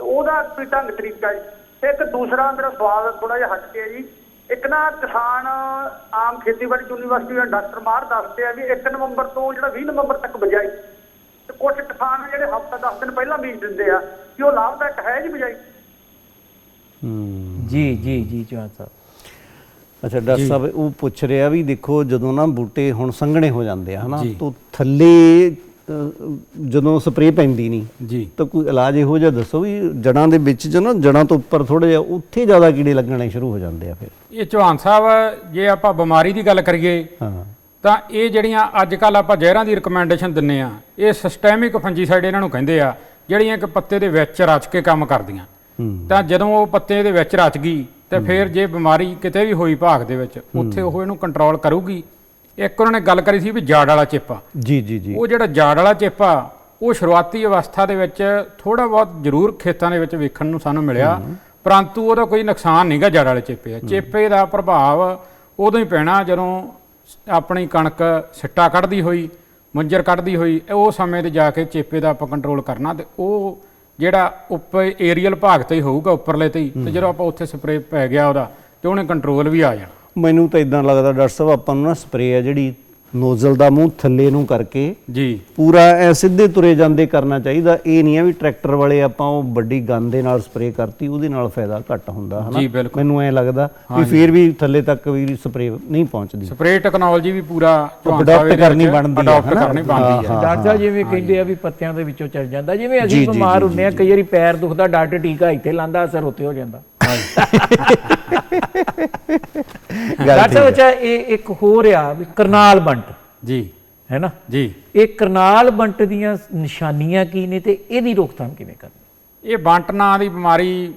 ਉਹਦਾ ਕੋਈ ਢੰਗ ਤਰੀਕਾ ਜੀ। ਤੇ ਇੱਕ ਦੂਸਰਾ ਮੇਰਾ ਸਵਾਲ ਥੋੜਾ ਜਿਹਾ ਹਟ ਕੇ ਜੀ। ਇੱਕ ਨਾ ਕਿਸਾਨ ਆਮ ਖੇਤੀਬਾੜੀ ਯੂਨੀਵਰਸਿਟੀ ਦੇ ਡਾਕਟਰ ਮਾਰ ਦੱਸਦੇ ਆ ਵੀ 1 ਨਵੰਬਰ ਤੋਂ ਜਿਹੜਾ 20 ਨਵੰਬਰ ਤੱਕ ਬਜਾਈ। ਤੇ ਕੁਝ ਕਿਸਾਨ ਜਿਹੜੇ ਹਫ਼ਤਾ 10 ਦਿਨ ਪਹਿਲਾਂ ਬੀਜ ਦਿੰਦੇ ਆ ਕਿ ਉਹ ਲਾਭਦਾਇਕ ਹੈ ਜੀ ਬਜਾਈ।
ਹੂੰ।
ਜੀ ਜੀ ਜੀ ਚੌਹਾਨ ਸਾਹਿਬ।
ਅੱਛਾ ਡਾਕਟਰ ਸਾਹਿਬ ਉਹ ਪੁੱਛ ਰਿਹਾ ਵੀ ਦੇਖੋ ਜਦੋਂ ਨਾ ਬੂਟੇ ਹੁਣ ਸੰਘਣੇ ਹੋ ਜਾਂਦੇ ਆ ਹਨਾ। ਤੋਂ ਥੱਲੇ ਜਦੋਂ ਸਪਰੇਅ ਪੈਂਦੀ ਨਹੀਂ
ਜੀ।
ਤਾਂ ਕੋਈ ਇਲਾਜ ਇਹੋ ਜਿਹਾ ਦੱਸੋ ਵੀ ਜੜਾਂ ਦੇ ਵਿੱਚ ਜੋ ਨਾ ਜੜਾਂ ਤੋਂ ਉੱਪਰ ਥੋੜਾ ਜਿਹਾ ਉੱਥੇ ਜ਼ਿਆਦਾ ਕੀੜੇ ਲੱਗਣੇ ਸ਼ੁਰੂ ਹੋ ਜਾਂਦੇ ਆ ਫਿਰ।
ਇਹ ਚੌਹਾਨ ਸਾਹਿਬ ਜੇ ਆਪਾਂ ਬਿਮਾਰੀ ਦੀ ਗੱਲ ਕਰੀਏ
ਹਾਂ।
ਤਾਂ ਇਹ ਜਿਹੜੀਆਂ ਅੱਜ ਕੱਲ ਆਪਾਂ ਜ਼ਹਿਰਾਂ ਦੀ ਰეკਮੈਂਡੇਸ਼ਨ ਦਿੰਨੇ ਆ ਇਹ ਸਿਸਟੈਮਿਕ ਫੰਜੀਸਾਈਡ ਇਹਨਾਂ ਨੂੰ ਕਹਿੰਦੇ ਆ ਜਿਹੜੀਆਂ ਕਿ ਪੱਤੇ ਦੇ ਵਿੱਚ ਰਚ ਕੇ ਕੰਮ ਕਰਦੀਆਂ। ਤਾਂ ਜਦੋਂ ਉਹ ਪੱਤੇ ਦੇ ਵਿੱਚ ਰਚ ਗਈ ਤੇ ਫਿਰ ਜੇ ਬਿਮਾਰੀ ਕਿਤੇ ਵੀ ਹੋਈ ਭਾਗ ਦੇ ਵਿੱਚ ਉੱਥੇ ਉਹ ਇਹਨੂੰ ਕੰਟਰੋਲ ਕਰੂਗੀ। ਇੱਕ ਉਹਨਾਂ ਨੇ ਗੱਲ ਕਰੀ ਸੀ ਵੀ ਜਾੜ ਵਾਲਾ ਚਿੱਪਾ।
ਜੀ ਜੀ ਜੀ।
ਉਹ ਜਿਹੜਾ ਜਾੜ ਵਾਲਾ ਚਿੱਪਾ ਉਹ ਸ਼ੁਰੂਆਤੀ ਅਵਸਥਾ ਦੇ ਵਿੱਚ ਥੋੜਾ ਬਹੁਤ ਜ਼ਰੂਰ ਖੇਤਾਂ ਦੇ ਵਿੱਚ ਵੇਖਣ ਨੂੰ ਸਾਨੂੰ ਮਿਲਿਆ। ਪਰੰਤੂ ਉਹਦਾ ਕੋਈ ਨੁਕਸਾਨ ਨਹੀਂਗਾ ਜੜ ਵਾਲੇ ਚਿੱਪੇ ਆ ਚਿੱਪੇ ਦਾ ਪ੍ਰਭਾਵ ਉਦੋਂ ਹੀ ਪੈਣਾ ਜਦੋਂ ਆਪਣੀ ਕਣਕ ਸਿੱਟਾ ਕੱਢਦੀ ਹੋਈ ਮੁੰਜਰ ਕੱਢਦੀ ਹੋਈ ਉਹ ਸਮੇਂ ਤੇ ਜਾ ਕੇ ਚੇਪੇ ਦਾ ਆਪਾਂ ਕੰਟਰੋਲ ਕਰਨਾ ਤੇ ਉਹ ਜਿਹੜਾ ਉੱਪਰ ਏਰੀਅਲ ਭਾਗ ਤੇ ਹੀ ਹੋਊਗਾ ਉੱਪਰਲੇ ਤੇ ਹੀ। ਤੇ ਜਦੋਂ ਆਪਾਂ ਉੱਥੇ ਸਪਰੇਅ ਪੈ ਗਿਆ ਉਹਦਾ ਤੇ ਉਹਨੇ ਕੰਟਰੋਲ ਵੀ ਆ ਜਾਣਾ।
ਮੈਨੂੰ ਤਾਂ ਇਦਾਂ ਲੱਗਦਾ ਡਾਕਟਰ ਸਾਹਿਬ ਆਪਾਂ ਨੂੰ ਨਾ ਸਪਰੇਅ ਆ ਜਿਹੜੀ ਨੋਜ਼ਲ ਦਾ ਮੂੰਹ ਥੱਲੇ ਨੂੰ ਕਰਕੇ
ਜੀ।
ਪੂਰਾ ਐ ਸਿੱਧੇ ਤੁਰੇ ਜਾਂਦੇ ਕਰਨਾ ਚਾਹੀਦਾ। ਇਹ ਨਹੀਂ ਹੈ ਵੀ ਟਰੈਕਟਰ ਵਾਲੇ ਆਪਾਂ ਉਹ ਵੱਡੀ ਗਨ ਦੇ ਨਾਲ ਸਪਰੇਅ ਕਰਤੀ ਉਹਦੇ ਨਾਲ ਫਾਇਦਾ ਘੱਟ ਹੁੰਦਾ ਹਨਾ। ਮੈਨੂੰ ਐ ਲੱਗਦਾ ਵੀ ਫੇਰ ਵੀ ਥੱਲੇ ਤੱਕ ਵੀ ਸਪਰੇਅ ਨਹੀਂ ਪਹੁੰਚਦੀ।
ਸਪਰੇਅ ਟੈਕਨੋਲੋਜੀ ਵੀ ਪੂਰਾ ਇਹਦੇ
ਕਰਨੀ ਬਣਦੀ ਆ,
adopt
ਹਨਾ?
ਕਰਨੀ ਬਣਦੀ ਆ।
ਡਾਕਟਰ ਸਾਹਿਬ ਜਿਵੇਂ ਕਹਿੰਦੇ ਆ ਵੀ ਪੱਤਿਆਂ ਦੇ ਵਿੱਚੋਂ ਚੱਲ ਜਾਂਦਾ ਜਿਵੇਂ ਅਸੀਂ ਬਿਮਾਰ ਹੁੰਦੇ ਆ ਕਈ ਵਾਰੀ ਪੈਰ ਦੁਖਦਾ ਡਾਕਟਰ ਟੀਕਾ ਇੱਥੇ ਲਾਂਦਾ ਅਸਰ ਉੱਥੇ ਹੋ ਜਾਂਦਾ। ਡਾਕਟਰ ਸਾਹਿਬ ਅੱਛਾ ਇਹ ਇੱਕ ਹੋਰ ਆ ਵੀ ਕਰਨਾਲ ਬੰਟ।
ਜੀ।
ਹੈ ਨਾ?
ਜੀ।
ਇਹ ਕਰਨਾਲ ਬੰਟ ਦੀਆਂ ਨਿਸ਼ਾਨੀਆਂ ਕੀ ਨੇ ਤੇ ਇਹਦੀ ਰੋਕਥਾਮ ਕਿਵੇਂ ਕਰਨੀ?
ਇਹ ਬੰਟ ਨਾਂ ਦੀ ਬਿਮਾਰੀ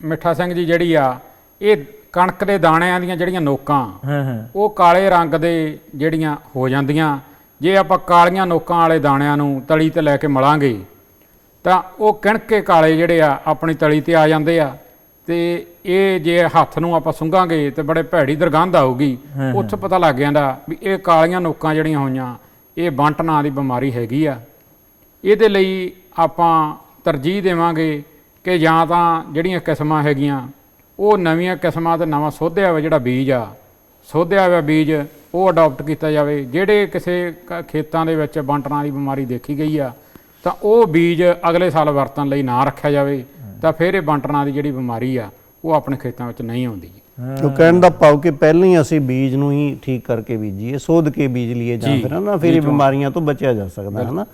ਮਿੱਠਾ ਸਿੰਘ ਜੀ ਜਿਹੜੀ ਆ ਇਹ ਕਣਕ ਦੇ ਦਾਣਿਆਂ ਦੀਆਂ ਜਿਹੜੀਆਂ ਨੋਕਾਂ
ਹਾਂ ਹਾਂ।
ਉਹ ਕਾਲੇ ਰੰਗ ਦੇ ਜਿਹੜੀਆਂ ਹੋ ਜਾਂਦੀਆਂ। ਜੇ ਆਪਾਂ ਕਾਲੀਆਂ ਨੋਕਾਂ ਵਾਲੇ ਦਾਣਿਆਂ ਨੂੰ ਤਲੀ ਤੇ ਲੈ ਕੇ ਮਲਾਂਗੇ ਤਾਂ ਉਹ ਕਿਣਕ ਕਾਲੇ ਜਿਹੜੇ ਆ ਆਪਣੀ ਤਲੀ ਤੇ ਆ ਜਾਂਦੇ ਆ। ਤੇ ਇਹ ਜੇ ਹੱਥ ਨੂੰ ਆਪਾਂ ਸੁੰਘਾਂਗੇ ਤੇ ਬੜੇ ਭੈੜੀ ਦੁਰਗੰਧ ਆਊਗੀ ਉੱਥੇ ਪਤਾ ਲੱਗ ਜਾਂਦਾ ਵੀ ਇਹ ਕਾਲੀਆਂ ਨੋਕਾਂ ਜਿਹੜੀਆਂ ਹੋਈਆਂ ਇਹ ਬੰਟ ਨਾਂ ਦੀ ਬਿਮਾਰੀ ਹੈਗੀ ਆ। ਇਹਦੇ ਲਈ ਆਪਾਂ ਤਰਜੀਹ ਦੇਵਾਂਗੇ ਕਿ ਜਾਂ ਤਾਂ ਜਿਹੜੀਆਂ ਕਿਸਮਾਂ ਹੈਗੀਆਂ ਉਹ ਨਵੀਆਂ ਕਿਸਮਾਂ ਤੇ ਨਵਾਂ ਸੋਧਿਆ ਹੋਇਆ ਜਿਹੜਾ ਬੀਜ ਆ। ਸੋਧਿਆ ਹੋਇਆ ਬੀਜ ਉਹ ਅਡਾਪਟ ਕੀਤਾ ਜਾਵੇ ਜਿਹੜੇ ਕਿਸੇ ਖੇਤਾਂ ਦੇ ਵਿੱਚ ਬੰਟਣਾ ਦੀ ਬਿਮਾਰੀ ਦੇਖੀ ਗਈ ਆ ਤਾਂ ਉਹ ਬੀਜ ਅਗਲੇ ਸਾਲ ਵਰਤਣ ਲਈ ਨਾ ਰੱਖਿਆ ਜਾਵੇ। ਤਾਂ ਫਿਰ ਇਹ ਬੰਟਣਾ ਦੀ ਜਿਹੜੀ ਬਿਮਾਰੀ ਆ ਉਹ ਆਪਣੇ ਖੇਤਾਂ ਵਿੱਚ ਨਹੀਂ ਆਉਂਦੀ।
ਉਹ ਕਹਿਣ ਦਾ ਭਾਵ ਕਿ ਪਹਿਲਾਂ ਹੀ ਅਸੀਂ ਬੀਜ ਨੂੰ ਹੀ ਠੀਕ ਕਰਕੇ ਬੀਜੀਏ ਸੋਧ ਕੇ ਬੀਜ ਲਈਏ ਜਾਂ ਫਿਰ ਨਾ ਫਿਰ ਇਹ ਬਿਮਾਰੀਆਂ ਤੋਂ ਬਚਿਆ ਜਾ ਸਕਦਾ ਹੈ। ਨਾ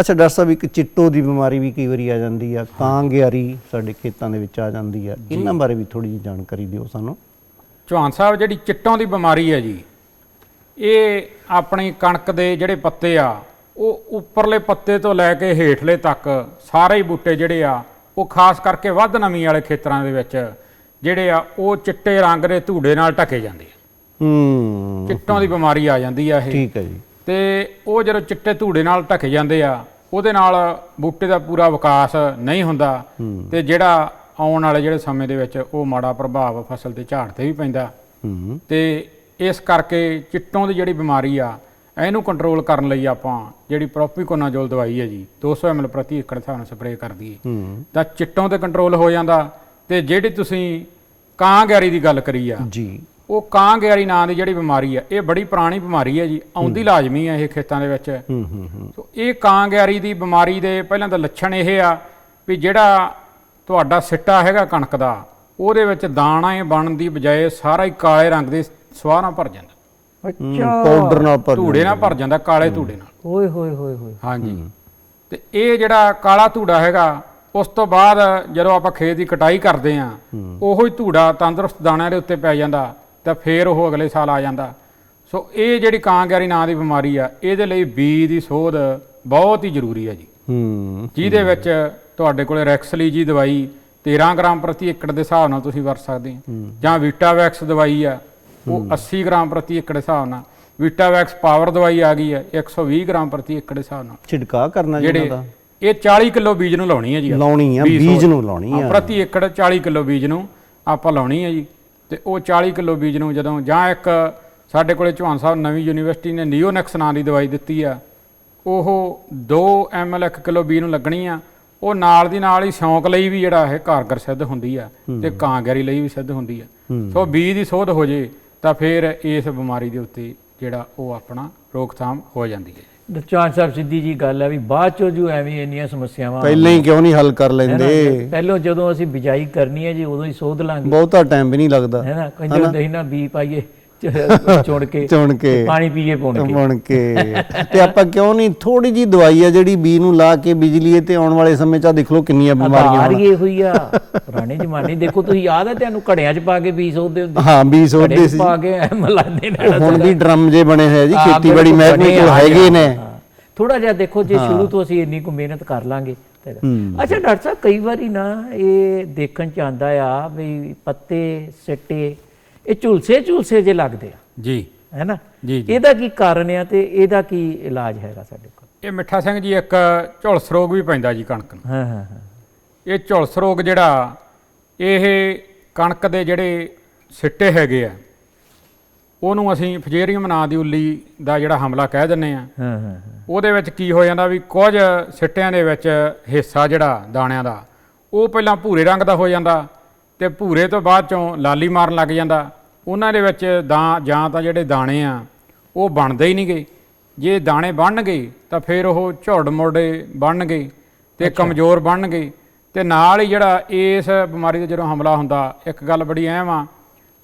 ਅੱਛਾ ਡਾਕਟਰ ਸਾਹਿਬ ਇੱਕ ਚਿੱਟੋ ਦੀ ਬਿਮਾਰੀ ਵੀ ਕਈ ਵਾਰੀ ਆ ਜਾਂਦੀ ਆ ਕਾਂਗਿਆਰੀ ਸਾਡੇ ਖੇਤਾਂ ਦੇ ਵਿੱਚ ਆ ਜਾਂਦੀ ਆ ਇਹਨਾਂ ਬਾਰੇ ਵੀ ਥੋੜੀ ਜਿਹੀ ਜਾਣਕਾਰੀ ਦਿਓ ਸਾਨੂੰ।
ਚੌਹਾਨ ਸਾਹਿਬ ਜਿਹੜੀ ਚਿੱਟੋਂ ਦੀ ਬਿਮਾਰੀ ਹੈ ਜੀ ਇਹ ਆਪਣੀ ਕਣਕ ਦੇ ਜਿਹੜੇ ਪੱਤੇ ਆ ਉਹ ਉੱਪਰਲੇ ਪੱਤੇ ਤੋਂ ਲੈ ਕੇ ਹੇਠਲੇ ਤੱਕ ਸਾਰੇ ਹੀ ਬੂਟੇ ਜਿਹੜੇ ਆ ਉਹ ਖਾਸ ਕਰਕੇ ਵੱਧ ਨਮੀ ਵਾਲੇ ਖੇਤਰਾਂ ਦੇ ਵਿੱਚ ਜਿਹੜੇ ਆ ਉਹ ਚਿੱਟੇ ਰੰਗ ਦੇ ਧੂੜੇ ਨਾਲ ਢਕੇ ਜਾਂਦੇ ਆ।
ਹੂੰ।
ਚਿੱਟੋਂ ਦੀ ਬਿਮਾਰੀ ਆ ਜਾਂਦੀ ਆ ਇਹ।
ਠੀਕ ਹੈ ਜੀ।
ਤੇ ਉਹ ਜਦੋਂ ਚਿੱਟੇ ਧੂੜੇ ਨਾਲ ਢਕੇ ਜਾਂਦੇ ਆ ਉਹਦੇ ਨਾਲ ਬੂਟੇ ਦਾ ਪੂਰਾ ਵਿਕਾਸ ਨਹੀਂ ਹੁੰਦਾ। ਤੇ ਜਿਹੜਾ ਆਉਣ ਵਾਲੇ ਜਿਹੜੇ ਸਮੇਂ ਦੇ ਵਿੱਚ ਉਹ ਮਾੜਾ ਪ੍ਰਭਾਵ ਫਸਲ ਤੇ ਝਾੜ ਤੇ ਵੀ ਪੈਂਦਾ।
ਹੂੰ।
ਤੇ ਇਸ ਕਰਕੇ ਚਿੱਟੋਂ ਦੀ ਜਿਹੜੀ ਬਿਮਾਰੀ ਆ ਇਹਨੂੰ ਕੰਟਰੋਲ ਕਰਨ ਲਈ ਆਪਾਂ ਜਿਹੜੀ ਪ੍ਰੋਪੀਕੋਨਾਜੋਲ ਦਵਾਈ ਹੈ ਜੀ 200 ml ਪ੍ਰਤੀ ਏਕੜ ਨਾਲ ਸਪਰੇਅ ਕਰ ਦਈਏ।
ਹੂੰ।
ਤਾਂ ਚਿੱਟੋਂ ਤੇ ਕੰਟਰੋਲ ਹੋ ਜਾਂਦਾ। ਤੇ ਜਿਹੜੀ ਤੁਸੀਂ ਕਾਂ ਗੈਰੀ ਦੀ ਗੱਲ ਕਰੀ ਆ
ਜੀ।
ਉਹ ਕਾਂ ਗੈਰੀ ਨਾਂ ਦੀ ਜਿਹੜੀ ਬਿਮਾਰੀ ਆ ਇਹ ਬੜੀ ਪੁਰਾਣੀ ਬਿਮਾਰੀ ਹੈ ਜੀ ਆਉਂਦੀ ਲਾਜ਼ਮੀ ਹੈ ਇਹ ਖੇਤਾਂ ਦੇ ਵਿੱਚ।
ਹੂੰ ਹੂੰ ਹੂੰ।
ਸੋ ਇਹ ਕਾਂ ਗੈਰੀ ਦੀ ਬਿਮਾਰੀ ਦੇ ਪਹਿਲਾਂ ਤਾਂ ਲੱਛਣ ਇਹ ਆ ਵੀ ਜਿਹੜਾ ਤੁਹਾਡਾ ਸਿੱਟਾ ਹੈਗਾ ਕਣਕ ਦਾ ਉਹਦੇ ਵਿੱਚ ਦਾਣਾ ਇਹ ਬਣਨ ਦੀ ਬਜਾਏ ਸਾਰਾ ਹੀ ਕਾਲੇ ਰੰਗ ਦੇ ਸਵਾਹ ਨਾਲ ਭਰ ਜਾਂਦਾ।
ਅੱਛਾ।
ਪਾਊਡਰ ਨਾਲ ਭਰ
ਧੂੜੇ ਨਾਲ ਭਰ ਜਾਂਦਾ ਕਾਲੇ ਧੂੜੇ ਨਾਲ।
ਓਏ ਹੋਏ ਹੋਏ ਹੋਏ।
ਹਾਂਜੀ। ਤੇ ਇਹ ਜਿਹੜਾ ਕਾਲਾ ਧੂੜਾ ਹੈਗਾ ਉਸ ਤੋਂ ਬਾਅਦ ਜਦੋਂ ਆਪਾਂ ਖੇਤ ਦੀ ਕਟਾਈ ਕਰਦੇ ਆ ਉਹੋ ਹੀ ਧੂੜਾ ਤੰਦਰੁਸਤ ਦਾਣਿਆਂ ਦੇ ਉੱਤੇ ਪੈ ਜਾਂਦਾ ਤਾਂ ਫੇਰ ਉਹ ਅਗਲੇ ਸਾਲ ਆ ਜਾਂਦਾ। ਸੋ ਇਹ ਜਿਹੜੀ ਕਾਂਗੈਰੀ ਨਾਂ ਦੀ ਬਿਮਾਰੀ ਆ ਇਹਦੇ ਲਈ ਬੀਜ ਦੀ ਸੋਧ ਬਹੁਤ ਹੀ ਜ਼ਰੂਰੀ ਹੈ ਜੀ।
ਹੂੰ
ਜਿਹਦੇ ਵਿੱਚ ਤੁਹਾਡੇ ਕੋਲੇ ਰੈਕਸਲੀ ਜੀ ਦਵਾਈ 13 ਗ੍ਰਾਮ ਪ੍ਰਤੀ ਏਕੜ ਦੇ ਹਿਸਾਬ ਨਾਲ ਤੁਸੀਂ ਵਰਤ ਸਕਦੇ ਹੋ। ਜਾਂ ਵੀਟਾਵੈਕਸ ਦਵਾਈ ਆ ਉਹ 80 ਗ੍ਰਾਮ ਪ੍ਰਤੀ ਏਕੜ ਹਿਸਾਬ ਨਾਲ ਵੀਟਾਵੈਕਸ ਪਾਵਰ ਦਵਾਈ ਆ ਗਈ ਹੈ 120 ਗ੍ਰਾਮ ਪ੍ਰਤੀ ਏਕੜ ਹਿਸਾਬ ਨਾਲ।
ਛਿੜਕਾ ਕਰਨਾ ਜੀ
ਜਿਹੜੇ
ਉਹਨਾਂ ਦਾ।
ਇਹ 40 ਕਿਲੋ ਬੀਜ ਨੂੰ ਲਾਉਣੀ ਹੈ ਜੀ।
ਲਾਉਣੀ ਆ
ਬੀਜ।
ਨੂੰ ਲਾਉਣੀ
ਹਾਂ,
ਆ।
ਪ੍ਰਤੀ ਏਕੜ 40 ਕਿਲੋ ਬੀਜ ਨੂੰ ਆਪਾਂ ਲਾਉਣੀ ਹੈ ਜੀ। ਤੇ ਉਹ 40 ਕਿਲੋ ਬੀਜ ਨੂੰ ਜਦੋਂ ਜਾਂ ਇੱਕ ਸਾਡੇ ਕੋਲੇ ਚੌਹਾਨ ਸਾਹਿਬ ਨਵੀਂ ਯੂਨੀਵਰਸਿਟੀ ਨੇ ਨੀਓਨੈਕਸ ਨਾਂ ਦੀ ਦਵਾਈ ਦਿੱਤੀ ਆ ਉਹ 2 ml 1 ਕਿਲੋ ਬੀਜ ਨੂੰ ਲੱਗਣੀ ਆ। ਉਹ ਨਾਲ ਦੀ ਨਾਲ ਹੀ ਸ਼ੌਂਕ ਲਈ ਵੀ ਜਿਹੜਾ ਇਹ ਕਾਰਗਰ ਸਿੱਧ ਹੁੰਦੀ ਆ ਤੇ ਕਾਂਗਰੀ ਲਈ ਵੀ ਸਿੱਧ ਹੁੰਦੀ ਆ। ਸੋ ਬੀਜ ਦੀ ਸੋਧ ਹੋ ਜੇ ਤਾਂ ਫਿਰ ਇਸ ਬਿਮਾਰੀ ਦੇ ਉੱਤੇ ਜਿਹੜਾ ਉਹ ਆਪਣਾ ਰੋਕਥਾਮ ਹੋ ਜਾਂਦੀ ਹੈ।
ਦਰਚਾਨ ਸਾਹਿਬ ਸਿੱਧੀ ਜੀ ਗੱਲ ਹੈ ਵੀ ਬਾਅਦ ਚੋਂ ਜੋ ਐਵੇਂ ਇੰਨੀਆਂ ਸਮੱਸਿਆਵਾਂ
ਪਹਿਲਾਂ ਹੀ ਕਿਉਂ ਨਹੀਂ ਹੱਲ ਕਰ ਲੈਂਦੇ?
ਪਹਿਲੋਂ ਜਦੋਂ ਅਸੀਂ ਬਿਜਾਈ ਕਰਨੀ ਹੈ ਜੀ ਉਦੋਂ ਹੀ ਸੋਧ ਲਾਂਗੇ।
ਬਹੁਤਾ ਟਾਈਮ ਵੀ ਨਹੀਂ ਲੱਗਦਾ।
ਹੈ ਨਾ ਕਹਿੰਦੇ ਹੁੰਦੇ ਸੀ ਨਾ ਬੀ ਪਾਈਏ। ਚੁਣ ਕੇ
ਚੁਣ ਕੇ।
ਪਾਣੀ ਪੀਏ ਪੁਣ ਕੇ।
ਬਣ ਕੇ। ਤੇ ਆਪਾਂ ਕਿਉਂ ਨਹੀਂ ਥੋੜੀ ਜੀ ਦਵਾਈ ਆ ਜਿਹੜੀ ਬੀ ਨੂੰ ਲਾ ਕੇ ਬਿਜਲੀ ਤੇ ਆਉਣ ਵਾਲੇ ਸਮੇਂ 'ਚ ਦੇਖ ਲਓ ਕਿੰਨੀਆਂ ਬਿਮਾਰੀਆਂ
ਆਧਾਰ ਹੀ ਹੋਈ ਆ ਪੁਰਾਣੇ ਜ਼ਮਾਨੇ ਦੇਖੋ ਤੁਸੀਂ ਯਾਦ ਹੈ ਤੁਹਾਨੂੰ ਘੜਿਆਂ 'ਚ ਪਾ ਕੇ ਬੀ ਸੋਧਦੇ ਹੁੰਦੇ?
ਹਾਂ ਬੀ ਸੋਧਦੇ ਸੀ।
ਪਾ ਕੇ ਐ ਮਲਾਉਂਦੇ ਨੇ।
ਉਹ ਹੁਣ ਵੀ ਡਰਮ ਜੇ ਬਣੇ ਹੋਏ ਆ ਜੀ ਖੇਤੀਬਾੜੀ ਮਹਿਕਮੇ ਕੋਲ ਹੈਗੇ ਨੇ।
ਥੋੜਾ ਜਿਹਾ ਦੇਖੋ ਜੇ ਸ਼ੁਰੂ ਤੋਂ ਅਸੀਂ ਇੰਨੀ ਕੁ ਮਿਹਨਤ ਕਰ ਲਾਂਗੇ ਅੱਛਾ ਡਾਕਟਰ ਸਾਹਿਬ ਕਈ ਵਾਰੀ ਨਾ ਇਹ ਦੇਖਣ ਚ ਆਂਦਾ ਆ ਵੀ ਪੱਤੇ ਸਿੱਟੇ ਇਹ ਝੁਲਸੇ ਝੁਲਸੇ ਜੇ ਲੱਗਦੇ ਆ।
ਜੀ।
ਹੈ ਨਾ?
ਜੀ
ਇਹਦਾ ਕੀ ਕਾਰਨ ਆ ਤੇ ਇਹਦਾ ਕੀ ਇਲਾਜ ਹੈਗਾ ਸਾਡੇ ਕੋਲ?
ਇਹ ਮਿੱਠਾ ਸਿੰਘ ਜੀ ਇੱਕ ਝੁਲਸ ਰੋਗ ਵੀ ਪੈਂਦਾ ਜੀ ਕਣਕ ਨੂੰ।
ਹਾਂ ਹਾਂ ਹਾਂ।
ਇਹ ਝੁਲਸ ਰੋਗ ਜਿਹੜਾ ਇਹ ਕਣਕ ਦੇ ਜਿਹੜੇ ਸਿੱਟੇ ਹੈਗੇ ਆ ਉਹਨੂੰ ਅਸੀਂ ਫਜੇਰੀਅਮ ਨਾਂ ਦੀ ਉੱਲੀ ਦਾ ਜਿਹੜਾ ਹਮਲਾ ਕਹਿ ਦਿੰਨੇ ਆ।
ਹਾਂ।
ਉਹਦੇ ਵਿੱਚ ਕੀ ਹੋ ਜਾਂਦਾ ਵੀ ਕੁਝ ਸਿੱਟਿਆਂ ਦੇ ਵਿੱਚ ਹਿੱਸਾ ਜਿਹੜਾ ਦਾਣਿਆਂ ਦਾ ਉਹ ਪਹਿਲਾਂ ਭੂਰੇ ਰੰਗ ਦਾ ਹੋ ਜਾਂਦਾ ਤੇ ਭੂਰੇ ਤੋਂ ਬਾਅਦ ਚੋਂ ਲਾਲੀ ਮਾਰਨ ਲੱਗ ਜਾਂਦਾ। ਉਹਨਾਂ ਦੇ ਵਿੱਚ ਦਾ ਜਾਂ ਤਾਂ ਜਿਹੜੇ ਦਾਣੇ ਆ ਉਹ ਬਣਦੇ ਹੀ ਨਹੀਂਗੇ ਜੇ ਦਾਣੇ ਬਣਨਗੇ ਤਾਂ ਫਿਰ ਉਹ ਝੁਰੜ ਮੁਰੜੇ ਬਣਨਗੇ ਤੇ ਕਮਜ਼ੋਰ ਬਣਨਗੇ ਤੇ ਨਾਲ ਹੀ ਜਿਹੜਾ ਇਸ ਬਿਮਾਰੀ ਦਾ ਜਦੋਂ ਹਮਲਾ ਹੁੰਦਾ ਇੱਕ ਗੱਲ ਬੜੀ ਅਹਿਮ ਆ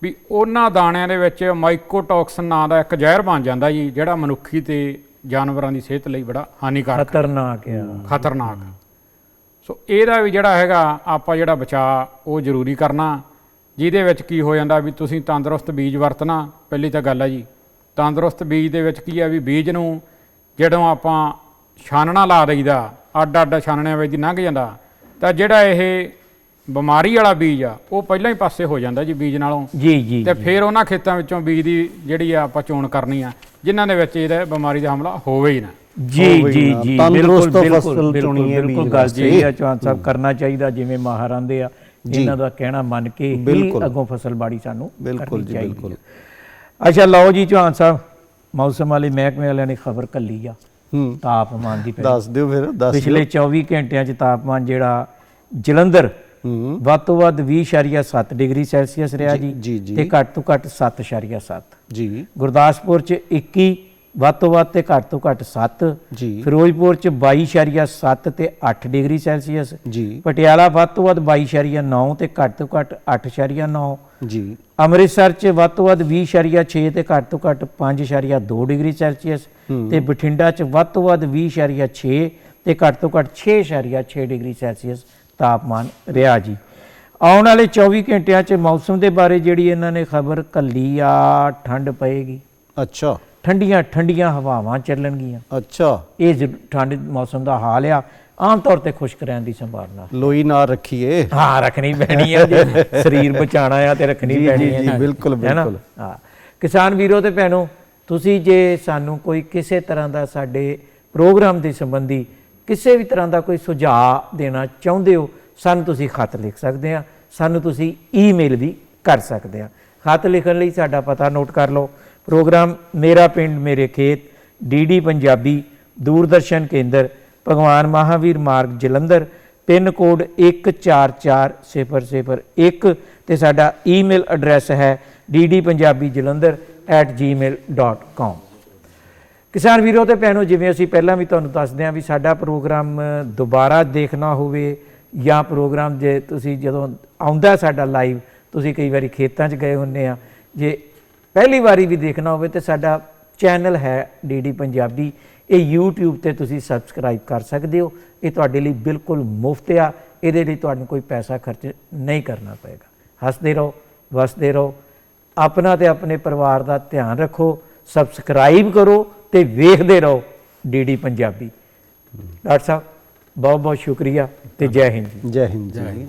ਵੀ ਉਹਨਾਂ ਦਾਣਿਆਂ ਦੇ ਵਿੱਚ ਮਾਈਕੋਟੌਕਸਿਨ ਨਾਂ ਦਾ ਇੱਕ ਜ਼ਹਿਰ ਬਣ ਜਾਂਦਾ ਜੀ ਜਿਹੜਾ ਮਨੁੱਖੀ ਤੇ ਜਾਨਵਰਾਂ ਦੀ ਸਿਹਤ ਲਈ ਬੜਾ ਹਾਨੀਕਾਰਕ
ਖਤਰਨਾਕ ਆ।
ਖਤਰਨਾਕ। ਸੋ ਇਹਦਾ ਵੀ ਜਿਹੜਾ ਹੈਗਾ ਆਪਾਂ ਜਿਹੜਾ ਬਚਾ ਉਹ ਜ਼ਰੂਰੀ ਕਰਨਾ। ਜਿਹਦੇ ਵਿੱਚ ਕੀ ਹੋ ਜਾਂਦਾ ਵੀ ਤੁਸੀਂ ਤੰਦਰੁਸਤ ਬੀਜ ਵਰਤਣਾ ਪਹਿਲੀ ਤਾਂ ਗੱਲ ਹੈ ਜੀ। ਤੰਦਰੁਸਤ ਬੀਜ ਦੇ ਵਿੱਚ ਕੀ ਹੈ ਵੀ ਬੀਜ ਨੂੰ ਜਦੋਂ ਆਪਾਂ ਛਾਨਣਾ ਲਾ ਦਈਦਾ ਅੱਡ ਅੱਡ ਛਾਨਣਿਆਂ ਵਿੱਚ ਲੰਘ ਜਾਂਦਾ ਤਾਂ ਜਿਹੜਾ ਇਹ ਬਿਮਾਰੀ ਵਾਲਾ ਬੀਜ ਆ ਉਹ ਪਹਿਲਾਂ ਹੀ ਪਾਸੇ ਹੋ ਜਾਂਦਾ ਜੀ ਬੀਜ ਨਾਲੋਂ।
ਜੀ ਜੀ।
ਤੇ ਫਿਰ ਉਹਨਾਂ ਖੇਤਾਂ ਵਿੱਚੋਂ ਬੀਜ ਦੀ ਜਿਹੜੀ ਆ ਆਪਾਂ ਚੋਣ ਕਰਨੀ ਆ ਜਿਨ੍ਹਾਂ ਦੇ ਵਿੱਚ ਇਹਦਾ ਬਿਮਾਰੀ ਦਾ ਹਮਲਾ ਹੋਵੇ ਹੀ ਨਾ।
ਜੀ ਜੀ। ਜੀ
ਤੰਦਰੁਸਤ
ਬਿਲਕੁਲ, ਬਿਲਕੁਲ,
ਫਸਲ ਚੁਣੀਏ
ਬਿਲਕੁਲ ਗੱਲ। ਸਹੀ ਆ ਚੌਹਾਨ ਸਾਹਿਬ ਕਰਨਾ ਚਾਹੀਦਾ ਜਿਵੇਂ ਮਾਹਰ ਆਂਦੇ ਆ ਇਹਨਾਂ ਦਾ ਕਹਿਣਾ ਮੰਨ ਕੇ ਹੀ। ਅੱਗੋਂ ਫਸਲ ਬਾੜੀ ਸਾਨੂੰ
ਬਿਲਕੁਲ ਜੀ, ਬਿਲਕੁਲ।
ਅੱਛਾ ਲਓ ਜੀ ਚੌਹਾਨ ਸਾਹਿਬ ਮੌਸਮ ਵਾਲੇ ਮਹਿਕਮੇ ਵਾਲਿਆਂ ਨੇ ਖਬਰ ਕੱਲੀ ਆ
ਹੂੰ
ਤਾਪਮਾਨ ਦੀ।
ਦੱਸ ਦਿਓ ਫਿਰ ਦੱਸ
ਪਿਛਲੇ 24 ਘੰਟਿਆਂ 'ਚ ਤਾਪਮਾਨ ਜਿਹੜਾ ਜਲੰਧਰ
ਹੂੰ
ਵੱਧ ਤੋਂ ਵੱਧ 20.7 ਡਿਗਰੀ ਸੈਲਸੀਅਸ ਰਿਹਾ ਜੀ
ਜੀ, ਜੀ।
ਤੇ ਘੱਟ ਤੋਂ ਘੱਟ 7.7
ਜੀ
ਗੁਰਦਾਸਪੁਰ 'ਚ 21 ਵੱਧ ਤੋਂ ਵੱਧ ਤੇ ਘੱਟ ਤੋਂ ਘੱਟ 7
ਜੀ।
ਫਿਰੋਜ਼ਪੁਰ ਚ 22.7 ਤੇ 8 ਡਿਗਰੀ ਸੈਲਸੀਅਸ।
ਜੀ।
ਪਟਿਆਲਾ ਵੱਧ ਤੋਂ ਵੱਧ 22.9 ਤੇ ਘੱਟ ਤੋਂ ਘੱਟ 8.9
ਜੀ।
ਅੰਮ੍ਰਿਤਸਰ ਚ ਵੱਧ ਤੋਂ ਵੱਧ 20.6 ਤੇ ਘੱਟ ਤੋਂ ਘੱਟ 5.2 ਡਿਗਰੀ ਸੈਲਸੀਅਸ। ਤੇ ਬਠਿੰਡਾ ਚ ਵੱਧ ਤੋਂ ਵੱਧ 20.6 ਤੇ ਘੱਟ ਤੋਂ ਘੱਟ 6.6 ਡਿਗਰੀ ਸੈਲਸੀਅਸ ਤਾਪਮਾਨ ਰਿਹਾ ਜੀ। ਆਉਣ ਵਾਲੇ 24 ਘੰਟਿਆਂ ਚ ਮੌਸਮ ਦੇ ਬਾਰੇ ਜਿਹੜੀ ਇਹਨਾਂ ਨੇ ਖਬਰ ਕੱਲੀ ਆ ਠੰਡ ਪਏਗੀ।
ਅੱਛਾ।
ਠੰਡੀਆਂ ਠੰਡੀਆਂ ਹਵਾਵਾਂ ਚੱਲਣਗੀਆਂ।
ਅੱਛਾ।
ਇਹ ਜ- ਠੰਡ ਮੌਸਮ ਦਾ ਹਾਲ ਆ। ਆਮ ਤੌਰ ਤੇ ਖੁਸ਼ਕ ਰਹਿਣ ਦੀ ਸੰਭਾਵਨਾ।
ਲੋਈ ਨਾ ਰੱਖੀਏ।
ਹਾਂ ਰੱਖਣੀ ਪੈਣੀ ਆ ਜੇ। ਸਰੀਰ ਬਚਾਣਾ ਆ ਤੇ ਰੱਖਣੀ
ਜੀ,
ਪੈਣੀ
ਜੀ,
ਆ
ਜੀ, ਬਿਲਕੁਲ? ਬਿਲਕੁਲ।
ਹਾਂ। ਕਿਸਾਨ ਵੀਰੋ ਤੇ ਭੈਣੋ ਤੁਸੀਂ ਜੇ ਸਾਨੂੰ ਕੋਈ ਕਿਸੇ ਤਰ੍ਹਾਂ ਦਾ ਸਾਡੇ ਪ੍ਰੋਗਰਾਮ ਦੇ ਸੰਬੰਧੀ ਕਿਸੇ ਵੀ ਤਰ੍ਹਾਂ ਦਾ ਕੋਈ ਸੁਝਾਅ ਦੇਣਾ ਚਾਹੁੰਦੇ ਹੋ ਸਾਨੂੰ ਤੁਸੀਂ ਖਤ ਲਿਖ ਸਕਦੇ ਆ। ਸਾਨੂੰ ਤੁਸੀਂ ਈਮੇਲ ਵੀ ਕਰ ਸਕਦੇ ਆ। ਖਤ ਲਿਖਣ ਲਈ ਸਾਡਾ ਪਤਾ ਨੋਟ ਕਰ ਲਓ। ਪ੍ਰੋਗਰਾਮ ਮੇਰਾ ਪਿੰਡ, ਮੇਰੇ ਖੇਤ ਡੀਡੀ ਪੰਜਾਬੀ, ਦੂਰਦਰਸ਼ਨ ਕੇਂਦਰ, ਭਗਵਾਨ ਮਹਾਵੀਰ ਮਾਰਗ, ਜਲੰਧਰ, ਪਿੰਨ ਕੋਡ 144001 ਤੇ ਸਾਡਾ ਈਮੇਲ ਐਡਰੈਸ ਹੈ ddpunjabijalandhar@gmail.com ਕਿਸਾਨ ਵੀਰੋ ਤੇ ਭੈਣੋ, ਜਿਵੇਂ ਅਸੀਂ ਪਹਿਲਾਂ ਵੀ ਤੁਹਾਨੂੰ ਦੱਸਦੇ ਹਾਂ ਵੀ ਸਾਡਾ ਪ੍ਰੋਗਰਾਮ ਦੁਬਾਰਾ ਦੇਖਣਾ ਹੋਵੇ ਜਾਂ ਪ੍ਰੋਗਰਾਮ ਜੇ ਤੁਸੀਂ ਜਦੋਂ ਆਉਂਦਾ ਸਾਡਾ ਲਾਈਵ ਤੁਸੀਂ ਕਈ ਵਾਰੀ ਖੇਤਾਂ 'ਚ ਗਏ ਹੁੰਨੇ ਆ ਜੇ ਪਹਿਲੀ ਵਾਰੀ ਵੀ ਦੇਖਣਾ ਹੋਵੇ ਤੇ ਸਾਡਾ ਚੈਨਲ ਹੈ ਡੀਡੀ ਪੰਜਾਬੀ। ਇਹ YouTube ਤੇ ਤੁਸੀਂ ਸਬਸਕ੍ਰਾਈਬ ਕਰ ਸਕਦੇ ਹੋ। ਇਹ ਤੁਹਾਡੇ ਲਈ ਬਿਲਕੁਲ ਮੁਫਤ ਆ। ਇਹਦੇ ਲਈ ਤੁਹਾਨੂੰ ਕੋਈ ਪੈਸਾ ਖਰਚ ਨਹੀਂ ਕਰਨਾ ਪਏਗਾ। ਹੱਸਦੇ ਰਹੋ, ਵਸਦੇ ਰਹੋ। ਆਪਣਾ ਤੇ ਆਪਣੇ ਪਰਿਵਾਰ ਦਾ ਧਿਆਨ ਰੱਖੋ ਸਬਸਕ੍ਰਾਈਬ ਕਰੋ ਤੇ ਵੇਖਦੇ ਰਹੋ ਡੀਡੀ ਪੰਜਾਬੀ। ਡਾਕਟਰ ਸਾਹਿਬ ਬਹੁਤ ਬਹੁਤ ਸ਼ੁਕਰੀਆ ਤੇ ਜੈ ਹਿੰਦ ਜੈ।
ਹਿੰਦ ਜੈ। ਹਿੰਦ